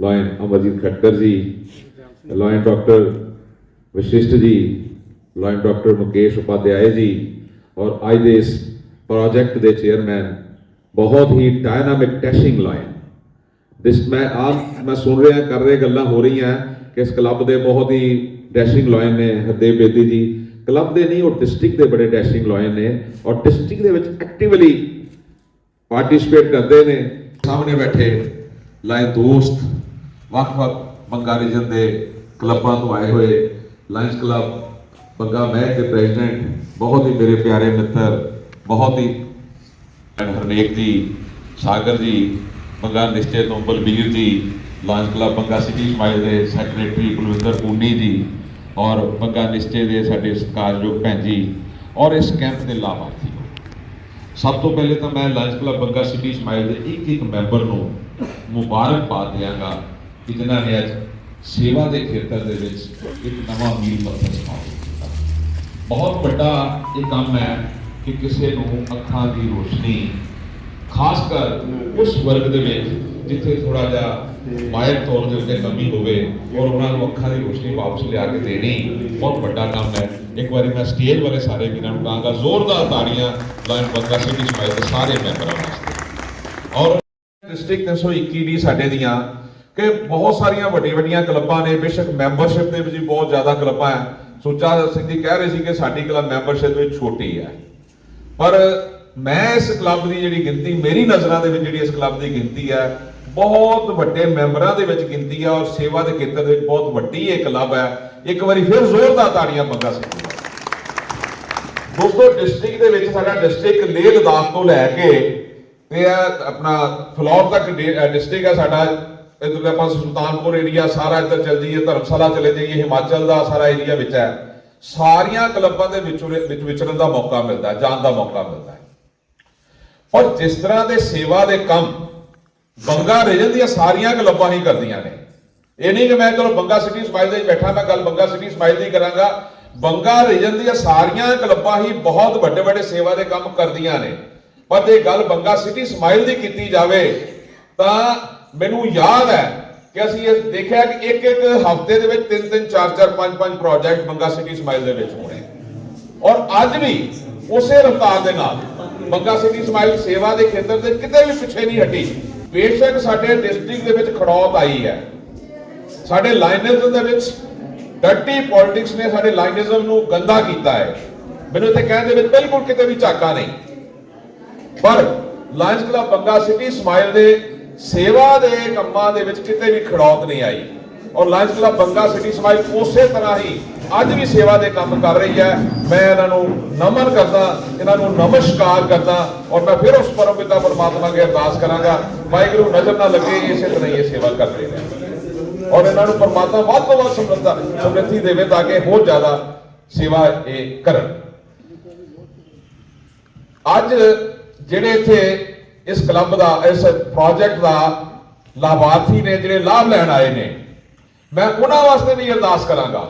ਲਾਇਨ ਅਮਰਜੀਤ ਖਟਕਰ ਜੀ, ਲਾਇਨ ਡਾਕਟਰ ਵਿਸ਼ਿਸ਼ਟ ਜੀ ਲਾਇਨ ਡਾਕਟਰ ਮੁਕੇਸ਼ ਉਪਾਧਿਆਏ ਜੀ ਔਰ ਅੱਜ ਦੇ ਇਸ ਪ੍ਰੋਜੈਕਟ ਦੇ ਚੇਅਰਮੈਨ ਬਹੁਤ ਹੀ ਡਾਇਨਾਮਿਕ ਟੈਸ਼ਿੰਗ ਲਾਇਨ ਦਿਸ ਮੈਂ ਆਪ ਮੈਂ ਸੁਣ ਰਿਹਾ ਕਰ ਰਹੇ ਗੱਲਾਂ ਹੋ ਰਹੀਆਂ ਕਿ ਇਸ ਕਲੱਬ ਦੇ ਬਹੁਤ ਹੀ ਡੈਸ਼ਿੰਗ ਲਾਇਨ ਨੇ ਹਰਦੇਵ ਬੇਦੀ ਜੀ ਕਲੱਬ ਦੇ ਨਹੀਂ ਉਹ ਡਿਸਟ੍ਰਿਕਟ ਦੇ ਬੜੇ ਡੈਸ਼ਿੰਗ ਲਾਇਨ ਨੇ ਔਰ ਡਿਸਟ੍ਰਿਕਟ ਦੇ ਵਿੱਚ ਐਕਟਿਵਲੀ ਪਾਰਟਿਸਿਪੇਟ ਕਰਦੇ ਨੇ ਸਾਹਮਣੇ ਬੈਠੇ ਲਾਇਨ ਦੋਸਤ ਵੱਖ-ਵੱਖ ਬੰਗਾ ਰੀਜਨ ਦੇ ਕਲੱਬਾਂ ਤੋਂ ਆਏ ਹੋਏ ਲਾਇਨਸ ਕਲੱਬ ਬੰਗਾ ਮਹਿਕ ਦੇ ਪ੍ਰੈਜ਼ੀਡੈਂਟ, ਬਹੁਤ ਹੀ ਮੇਰੇ ਪਿਆਰੇ ਮਿੱਤਰ, ਬਹੁਤ ਹੀ ਹਰਨੇਕ ਜੀ, ਸਾਗਰ ਜੀ ਬੰਗਾ ਨਿਸ਼ਚੇ ਤੋਂ Balbir ji lions club Banga city smile ਦੇ ਸੈਕਟਰੀ ਕੁਲਵਿੰਦਰ ਪੂਨੀ ਜੀ ਔਰ ਬੰਗਾ ਨਿਸ਼ਚੇ ਦੇ ਸਾਡੇ ਸਤਿਕਾਰਯੋਗ ਭੈਣ ਜੀ ਔਰ ਇਸ ਕੈਂਪ ਦੇ ਲਾਭਾਰਥੀ। ਸਭ ਤੋਂ ਪਹਿਲੇ ਤਾਂ ਮੈਂ lions club Banga city smile ਦੇ ਇੱਕ ਇੱਕ ਮੈਂਬਰ ਨੂੰ ਮੁਬਾਰਕਬਾਦ ਦਿਆਂਗਾ ਕਿ ਜਿਨ੍ਹਾਂ ਨੇ ਅੱਜ ਸੇਵਾ ਦੇ ਖੇਤਰ ਦੇ ਵਿੱਚ ਇੱਕ ਨਵਾਂ ਮੀਲ ਪੱਥਰ ਸਮਾਪਤ ਬਹੁਤ ਵੱਡਾ ਇਹ ਕੰਮ ਹੈ ਕਿ ਕਿਸੇ ਨੂੰ ਅੱਖਾਂ ਦੀ ਰੋਸ਼ਨੀ, ਖਾਸ ਕਰ ਉਸ ਵਰਗ ਦੇ ਵਿੱਚ ਜਿੱਥੇ ਥੋੜਾ ਜਿਹਾ ਮਾਇਕ ਤੌਰ ਦੇ ਉੱਤੇ ਕਮੀ ਹੋਵੇ ਔਰ ਉਹਨਾਂ ਨੂੰ ਅੱਖਾਂ ਦੀ ਰੋਸ਼ਨੀ ਵਾਪਸ ਲਿਆ ਕੇ ਦੇਣੀ ਬਹੁਤ ਵੱਡਾ ਕੰਮ ਹੈ। ਇੱਕ ਵਾਰੀ ਮੈਂ ਸਟੇਜ ਵਾਲੇ ਸਾਰੇ ਵੀਰਾਂ ਨੂੰ ਕਹਾਂਗਾ, ਜ਼ੋਰਦਾਰ ਤਾੜੀਆਂ ਲਾਇਨ ਬੰਗਾ ਸਿਟੀ ਸਮਾਈਲ ਦੇ ਸਾਰੇ ਮੈਂਬਰਾਂ ਵਾਸਤੇ। ਔਰ ਡਿਸਟ੍ਰਿਕਟ 321 ਦੀ ਸਾਡੇ ਦੀਆਂ ਕਿ ਬਹੁਤ ਸਾਰੀਆਂ ਵੱਡੀਆਂ ਵੱਡੀਆਂ ਕਲੱਬਾਂ ਨੇ, ਬੇਸ਼ੱਕ ਮੈਂਬਰਸ਼ਿਪ ਦੇ ਵਿੱਚ ਵੀ ਬਹੁਤ ਜ਼ਿਆਦਾ ਕਲੱਬਾਂ ਹੈ। ਸੁੱਚਾ ਸਿੰਘ ਜੀ ਕਹਿ ਰਹੇ ਸੀ ਕਿ ਸਾਡੀ ਕਲੱਬ ਮੈਂਬਰਸ਼ਿਪ ਵਿੱਚ ਛੋਟੀ ਹੈ। ਪਰ ਮੈਂ ਇਸ ਕਲੱਬ ਦੀ ਜਿਹੜੀ ਗਿਣਤੀ, ਮੇਰੀ ਨਜ਼ਰਾਂ ਦੇ ਵਿੱਚ ਜਿਹੜੀ ਇਸ ਕਲੱਬ ਦੀ ਗਿਣਤੀ ਹੈ, ਬਹੁਤ ਵੱਡੇ ਮੈਂਬਰਾਂ ਦੇ ਵਿੱਚ ਗਿਣਤੀ ਹੈ ਔਰ ਸੇਵਾ ਦੇ ਖੇਤਰ ਦੇ ਵਿੱਚ ਬਹੁਤ ਵੱਡੀ ਇਹ ਕਲੱਬ ਹੈ। ਇੱਕ ਵਾਰੀ ਫਿਰ ਜ਼ੋਰਦਾਰ ਤਾੜੀਆਂ ਮੰਗਾ ਸਕਦਾ ਦੋਸਤੋ ਡਿਸਟ੍ਰਿਕਟ ਦੇ ਵਿੱਚ ਸਾਡਾ ਡਿਸਟ੍ਰਿਕਟ ਲੇਹ ਲਦਾਖ ਤੋਂ ਲੈ ਕੇ ਤੇ ਇਹ ਆਪਣਾ ਫਲੌਰ ਤੱਕ ਡਿਸਟ੍ਰਿਕਟ ਹੈ ਸਾਡਾ। ਇਧਰ ਆਪਾਂ ਸੁਲਤਾਨਪੁਰ ਏਰੀਆ ਸਾਰਾ ਇੱਧਰ ਚੱਲ ਜਾਈਏ, ਧਰਮਸ਼ਾਲਾ ਚਲੇ ਜਾਈਏ, ਹਿਮਾਚਲ ਦਾ ਸਾਰਾ ਏਰੀਆ ਵਿੱਚ ਹੈ। ਸਾਰੀਆਂ ਕਲੱਬਾਂ ਦੇ ਵਿੱਚ ਵਿੱਚ ਵਿਚਰਨ ਦਾ ਮੌਕਾ ਮਿਲਦਾ ਜਾਣ ਦਾ ਮੌਕਾ ਮਿਲਦਾ ਹੈ। ਔਰ ਜਿਸ ਤਰ੍ਹਾਂ ਦੇ ਸੇਵਾ ਦੇ ਕੰਮ ਬੰਗਾ ਰੀਜਨ ਦੀਆਂ ਸਾਰੀਆਂ ਕਲੱਬਾਂ ਹੀ ਕਰਦੀਆਂ ਨੇ। ਇਹ ਨਹੀਂ ਕਿ ਮੈਂ ਚਲੋ ਬੰਗਾ ਸਿਟੀ ਸਮਾਈਲ ਦੇ ਬੈਠਾ, ਮੈਂ ਗੱਲ ਬੰਗਾ ਸਿਟੀ ਸਮਾਈਲ ਦੀ ਕਰਾਂਗਾ। ਬੰਗਾ ਰੀਜਨ ਦੀਆਂ ਸਾਰੀਆਂ ਕਲੱਬਾਂ ਹੀ ਬਹੁਤ ਵੱਡੇ ਵੱਡੇ ਸੇਵਾ ਦੇ ਕੰਮ ਕਰਦੀਆਂ ਨੇ। ਪਰ ਜੇ ਗੱਲ ਬੰਗਾ ਸਿਟੀ ਸਮਾਈਲ ਦੀ ਕੀਤੀ ਜਾਵੇ, ਤਾਂ ਮੈਨੂੰ ਯਾਦ ਹੈ ਕਿ ਅਸੀਂ ਇਹ ਦੇਖਿਆ ਕਿ ਇੱਕ ਇੱਕ ਹਫ਼ਤੇ ਦੇ ਵਿੱਚ ਤਿੰਨ ਤਿੰਨ, ਚਾਰ ਚਾਰ, ਪੰਜ ਪੰਜ ਪ੍ਰੋਜੈਕਟ ਬੰਗਾ ਸਿਟੀ ਸਮਾਈਲ ਦੇ ਵਿੱਚ ਹੋਣੇ। ਔਰ ਅੱਜ ਵੀ ਉਸੇ ਰਫ਼ਤਾਰ ਦੇ ਨਾਲ ਬੰਗਾ ਸਿਟੀ ਸਮਾਈਲ ਸੇਵਾ ਦੇ ਖੇਤਰ ਦੇ ਕਿਤੇ ਵੀ ਪਿੱਛੇ ਨਹੀਂ ਹਟੀ। ਬੇਸ਼ੱਕ ਸਾਡੇ ਡਿਸਟ੍ਰਿਕਟ ਦੇ ਵਿੱਚ ਖੜੌਤ ਆਈ ਹੈ। ਸਾਡੇ ਲਾਈਨਿਜ਼ਮ ਦੇ ਵਿੱਚ ਡਰਟੀ ਪੋਲਿਟਿਕਸ ਨੇ ਸਾਡੇ ਲਾਈਨਿਜ਼ਮ ਨੂੰ ਗੰਦਾ ਕੀਤਾ ਹੈ। ਮੈਨੂੰ ਇੱਥੇ ਕਹਿਣ ਦੇ ਵਿੱਚ ਬਿਲਕੁਲ ਕਿਤੇ ਵੀ ਝਾਕਾ ਨਹੀਂ। ਪਰ lions club Banga city smile ਦੇ ਸੇਵਾ ਦੇ ਕੰਮਾਂ ਦੇ ਵਿੱਚ ਕਿਤੇ ਵੀ ਖੜੌਤ ਨਹੀਂ ਆਈ। ਔਰ ਲਾਇਨਸ ਕਲੱਬ ਬੰਗਾ ਸਿਟੀ ਸਮਾਜ ਉਸੇ ਤਰ੍ਹਾਂ ਹੀ ਅੱਜ ਵੀ ਸੇਵਾ ਦੇ ਕੰਮ ਕਰ ਰਹੀ ਹੈ। ਮੈਂ ਇਹਨਾਂ ਨੂੰ ਨਮਨ ਕਰਦਾ, ਇਹਨਾਂ ਨੂੰ ਨਮਸਕਾਰ ਕਰਦਾ ਔਰ ਮੈਂ ਫਿਰ ਉਸ ਪਰਮ ਪਿਤਾ ਪਰਮਾਤਮਾ ਅੱਗੇ ਅਰਦਾਸ ਕਰਾਂਗਾ, ਵਾਹਿਗੁਰੂ ਨਜ਼ਰ ਨਾ ਲੱਗੇ, ਇਸੇ ਤਰ੍ਹਾਂ ਹੀ ਇਹ ਸੇਵਾ ਕਰ ਰਹੇ ਔਰ ਇਹਨਾਂ ਨੂੰ ਪਰਮਾਤਮਾ ਵੱਧ ਤੋਂ ਵੱਧ ਸਮਰੱਥਾ ਸਮਰਿੱਧੀ ਦੇਵੇ ਤਾਂ ਕਿ ਹੋਰ ਜ਼ਿਆਦਾ ਸੇਵਾ ਇਹ ਕਰਨ। ਅੱਜ ਜਿਹੜੇ ਇੱਥੇ ਇਸ ਕਲੱਬ ਦਾ, ਇਸ ਪ੍ਰੋਜੈਕਟ ਦਾ ਲਾਭਾਰਥੀ ਨੇ ਜਿਹੜੇ ਲਾਭ ਲੈਣ ਆਏ ਨੇ। ਮੈਂ ਉਹਨਾਂ ਵਾਸਤੇ ਵੀ ਅਰਦਾਸ ਕਰਾਂਗਾ,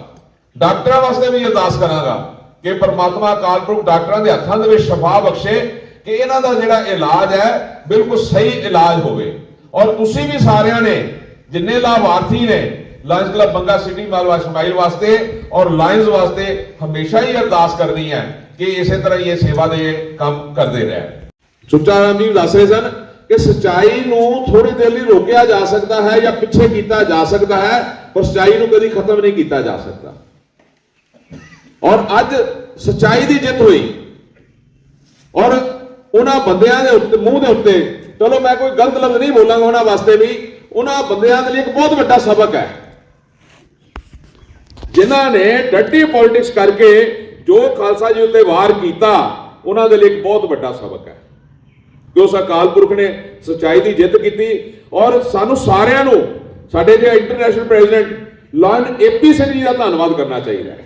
ਡਾਕਟਰਾਂ ਵਾਸਤੇ ਵੀ ਅਰਦਾਸ ਕਰਾਂਗਾ ਕਿ ਪਰਮਾਤਮਾ ਅਕਾਲ ਪੁਰਖ ਡਾਕਟਰਾਂ ਦੇ ਹੱਥਾਂ ਦੇ ਵਿੱਚ ਸ਼ਫਾ ਬਖਸ਼ੇ ਕਿ ਇਹਨਾਂ ਦਾ ਜਿਹੜਾ ਇਲਾਜ ਹੈ ਬਿਲਕੁਲ ਸਹੀ ਇਲਾਜ ਹੋਵੇ। ਔਰ ਤੁਸੀਂ ਵੀ ਸਾਰਿਆਂ ਨੇ ਜਿੰਨੇ ਲਾਭਾਰਥੀ ਨੇ lions club Banga city Malwa smile ਵਾਸਤੇ ਔਰ ਲਾਇਨਸ ਵਾਸਤੇ ਹਮੇਸ਼ਾ ਹੀ ਅਰਦਾਸ ਕਰਨੀ ਹੈ ਕਿ ਇਸੇ ਤਰ੍ਹਾਂ ਹੀ ਇਹ ਸੇਵਾ ਦੇ ਕੰਮ ਕਰਦੇ ਰਹਿਣ। ਸੁੱਚਾ ਰਾਮ ਜੀ ਦੱਸ ਰਹੇ ਸਨ ਕਿ ਸਚਾਈ ਨੂੰ ਥੋੜੀ ਦੇਰ ਲਈ ਰੋਕਿਆ ਜਾ ਸਕਦਾ ਹੈ ਜਾਂ ਪਿੱਛੇ ਕੀਤਾ ਜਾ ਸਕਦਾ ਹੈ, ਪਰ ਸਚਾਈ ਨੂੰ ਕਦੀ ਖਤਮ ਨਹੀਂ ਕੀਤਾ ਜਾ ਸਕਦਾ। ਔਰ ਅੱਜ ਸਚਾਈ ਦੀ ਜਿੱਤ ਹੋਈ। ਔਰ ਉਹਨਾਂ ਬੰਦਿਆਂ ਦੇ ਉੱਤੇ, ਮੂੰਹ ਦੇ ਉੱਤੇ, ਚਲੋ ਮੈਂ ਕੋਈ ਗਲਤ ਲਫ਼ਜ਼ ਨਹੀਂ ਬੋਲਾਂਗਾ ਉਹਨਾਂ ਵਾਸਤੇ ਵੀ, ਉਹਨਾਂ ਬੰਦਿਆਂ ਦੇ ਲਈ ਇੱਕ ਬਹੁਤ ਵੱਡਾ ਸਬਕ ਹੈ। ਜਿਨ੍ਹਾਂ ਨੇ ਡੱਡੀ ਪੋਲਿਟਿਕਸ ਕਰਕੇ ਜੋ ਖਾਲਸਾ ਜੀ ਉੱਤੇ ਵਾਰ ਕੀਤਾ, ਉਹਨਾਂ ਦੇ ਲਈ ਇੱਕ ਬਹੁਤ ਵੱਡਾ ਸਬਕ ਹੈ। ਕਿ ਉਸ ਅਕਾਲ ਪੁਰਖ ਨੇ ਸਚਾਈ ਦੀ ਜਿੱਤ ਕੀਤੀ ਔਰ ਸਾਨੂੰ ਸਾਰਿਆਂ ਨੂੰ, ਸਾਡੇ ਜਿਹੜੇ international president lion AP Singh ji ਦਾ ਧੰਨਵਾਦ ਕਰਨਾ ਚਾਹੀਦਾ ਹੈ।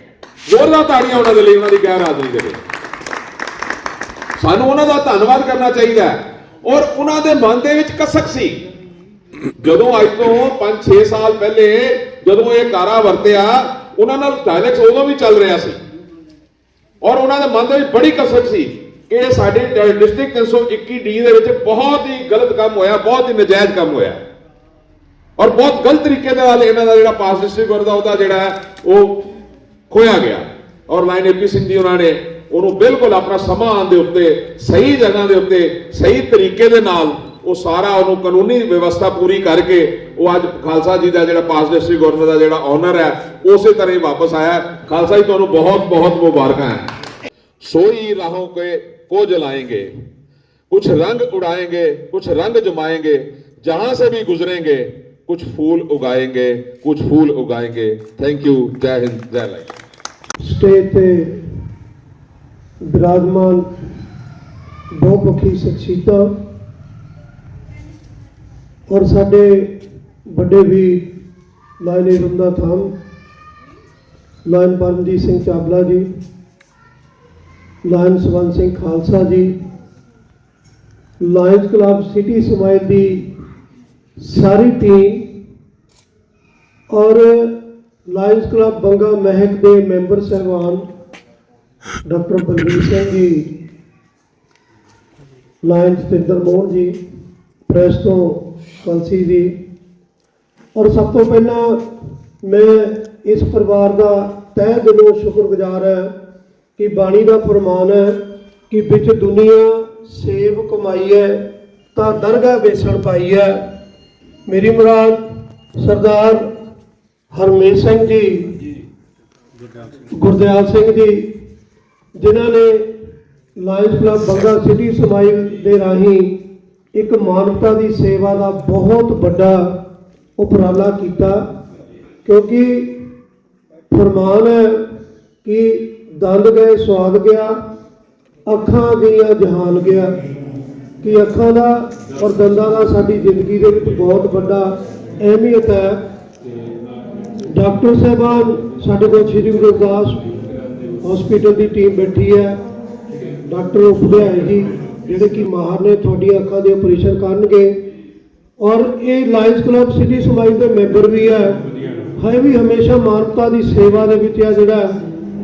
ਜ਼ੋਰਦਾਰ ਤਾੜੀਆਂ ਉਹਨਾਂ ਦੇ ਲਈ, ਉਹਨਾਂ ਦੀ ਗੈਰ ਹਾਜ਼ਰੀ ਦੇ ਵਿੱਚ ਸਾਨੂੰ ਉਹਨਾਂ ਦਾ ਧੰਨਵਾਦ ਕਰਨਾ ਚਾਹੀਦਾ ਔਰ ਉਹਨਾਂ ਦੇ ਮਨ ਦੇ ਵਿੱਚ ਕਸਕ ਸੀ। ਜਦੋਂ ਅੱਜ ਤੋਂ 5-6 ਸਾਲ ਪਹਿਲੇ ਜਦੋਂ ਇਹ ਕਾਰਾ ਵਰਤਿਆ, ਉਹਨਾਂ ਨਾਲ ਡਾਇਲੈਕਸ ਉਦੋਂ ਵੀ ਚੱਲ ਰਿਹਾ ਸੀ। ਔਰ ਉਹਨਾਂ ਦੇ ਮਨ ਦੇ ਵਿੱਚ ਬੜੀ ਕਸਕ ਸੀ। ਇਹ ਸਾਡੇ ਡਿਸਟ੍ਰਿਕਟ 321 ਡੀ ਦੇ ਵਿੱਚ ਬਹੁਤ ਹੀ ਗਲਤ ਕੰਮ ਹੋਇਆ, ਬਹੁਤ ਹੀ ਨਜਾਇਜ਼ ਕੰਮ ਹੋਇਆ। ਔਰ ਬਹੁਤ ਗਲਤ ਤਰੀਕੇ ਦੇ ਨਾਲ ਇਹਨਾਂ ਦਾ ਜਿਹੜਾ ਪਾਸ ਡਿਸਟ੍ਰਿਕਟ ਦਾ ਉਹਦਾ ਜਿਹੜਾ ਉਹ ਖੋਇਆ ਗਿਆ। ਔਰ ਲਾਈਨ ਏਪੀ ਸਿੰਘ ਜੀ ਉਹਨਾਂ ਨੇ ਉਹਨੂੰ ਬਿਲਕੁਲ ਆਪਣਾ ਸਮਾਂ ਦੇ ਉੱਤੇ, ਸਹੀ ਜਗ੍ਹਾ ਦੇ ਉੱਤੇ, ਸਹੀ ਤਰੀਕੇ ਦੇ ਨਾਲ ਉਹ ਸਾਰਾ ਉਹਨੂੰ ਕਾਨੂੰਨੀ ਵਿਵਸਥਾ ਪੂਰੀ ਕਰਕੇ ਉਹ ਅੱਜ ਖਾਲਸਾ ਜੀ ਦਾ ਜਿਹੜਾ ਪਾਸ ਡਿਸਟ੍ਰਿਕਟ ਗਵਰਨਰ ਦਾ ਜਿਹੜਾ ਆਨਰ ਹੈ, ਉਸੇ ਤਰ੍ਹਾਂ ਹੀ ਵਾਪਸ ਆਇਆ ਖਾਲਸਾ ਜੀ, ਤੁਹਾਨੂੰ ਬਹੁਤ ਬਹੁਤ ਮੁਬਾਰਕਾਂ ਹੈ। ਸੋਈ ਰਾਹੋਂ ਕੇ को जलाएँगे, कुछ रंग उड़ाएँगे, कुछ रंग जमाएँगे, जहाँ से भी गुजरेंगे, कुछ फूल उगाएँगे, कुछ फूल उगाएँगे। थैंक यू जय हिंद जय लाइन स्टेज पे विराजमान बहुपक्षी शख्सियता और साढ़े बड़े भी लाइन रुंदा थाम Lion Paramjit Singh Chawla ji Lion Sawant Singh Khalsa ji Lions Club City Smile ਦੀ ਸਾਰੀ ਟੀਮ ਔਰ ਲਾਇਨਸ ਕਲੱਬ ਬੰਗਾ ਮਹਿਕ ਦੇ ਮੈਂਬਰ ਸਹਿਬਾਨ doctor Balvir Singh ji lions Satinder Mohan ji, press ਤੋਂ ਕਲਸੀ ਜੀ ਔਰ ਸਭ ਤੋਂ ਪਹਿਲਾਂ ਮੈਂ ਇਸ ਪਰਿਵਾਰ ਦਾ ਤਹਿ ਦਿਲੋਂ ਸ਼ੁਕਰਗੁਜ਼ਾਰ ਹਾਂ ਕਿ ਬਾਣੀ ਦਾ ਫਰਮਾਨ ਹੈ ਕਿ ਵਿੱਚ ਦੁਨੀਆ ਸੇਵ ਕਮਾਈ ਹੈ ਤਾਂ ਦਰਗਾਹ ਵੇਸਣ ਪਾਈ ਹੈ। ਮੇਰੀ ਮੁਰਾਦ ਸਰਦਾਰ ਹਰਮੇਸ਼ ਸਿੰਘ ਜੀ ਗੁਰਦਿਆਲ ਸਿੰਘ ਜੀ ਜਿਨ੍ਹਾਂ ਨੇ lions club Banga city smile ਦੇ ਰਾਹੀਂ ਇੱਕ ਮਾਨਵਤਾ ਦੀ ਸੇਵਾ ਦਾ ਬਹੁਤ ਵੱਡਾ ਉਪਰਾਲਾ ਕੀਤਾ ਕਿਉਂਕਿ ਫਰਮਾਨ ਹੈ ਕਿ ਦੰਦ ਗਏ, ਸਵਾਦ ਗਿਆ, ਅੱਖਾਂ ਗਈਆਂ, ਜਹਾਨ ਗਿਆ। ਕਿ ਅੱਖਾਂ ਦਾ ਔਰ ਦੰਦਾਂ ਦਾ ਸਾਡੀ ਜ਼ਿੰਦਗੀ ਦੇ ਵਿੱਚ ਬਹੁਤ ਵੱਡਾ ਅਹਿਮੀਅਤ ਹੈ। ਡਾਕਟਰ ਸਾਹਿਬਾਨ ਸਾਡੇ ਕੋਲ ਸ਼੍ਰੀ ਗੁਰੂ ਰਵਿਦਾਸ ਹਸਪੀਟਲ ਦੀ ਟੀਮ ਬੈਠੀ ਹੈ। ਡਾਕਟਰ ਉਪਧਿਆਇ ਜੀ, ਜਿਹੜੇ ਕਿ ਮਾਹਰ ਨੇ ਤੁਹਾਡੀ ਅੱਖਾਂ ਦੇ ਆਪਰੇਸ਼ਨ ਕਰਨਗੇ। ਔਰ ਇਹ ਲਾਇਨਸ ਕਲੱਬ ਸਿਟੀ ਸਮਾਜ ਦੇ ਮੈਂਬਰ ਵੀ ਹੈ। ਹੈ ਵੀ ਹਮੇਸ਼ਾ ਮਾਨਵਤਾ ਦੀ ਸੇਵਾ ਦੇ ਵਿੱਚ ਆ ਜਿਹੜਾ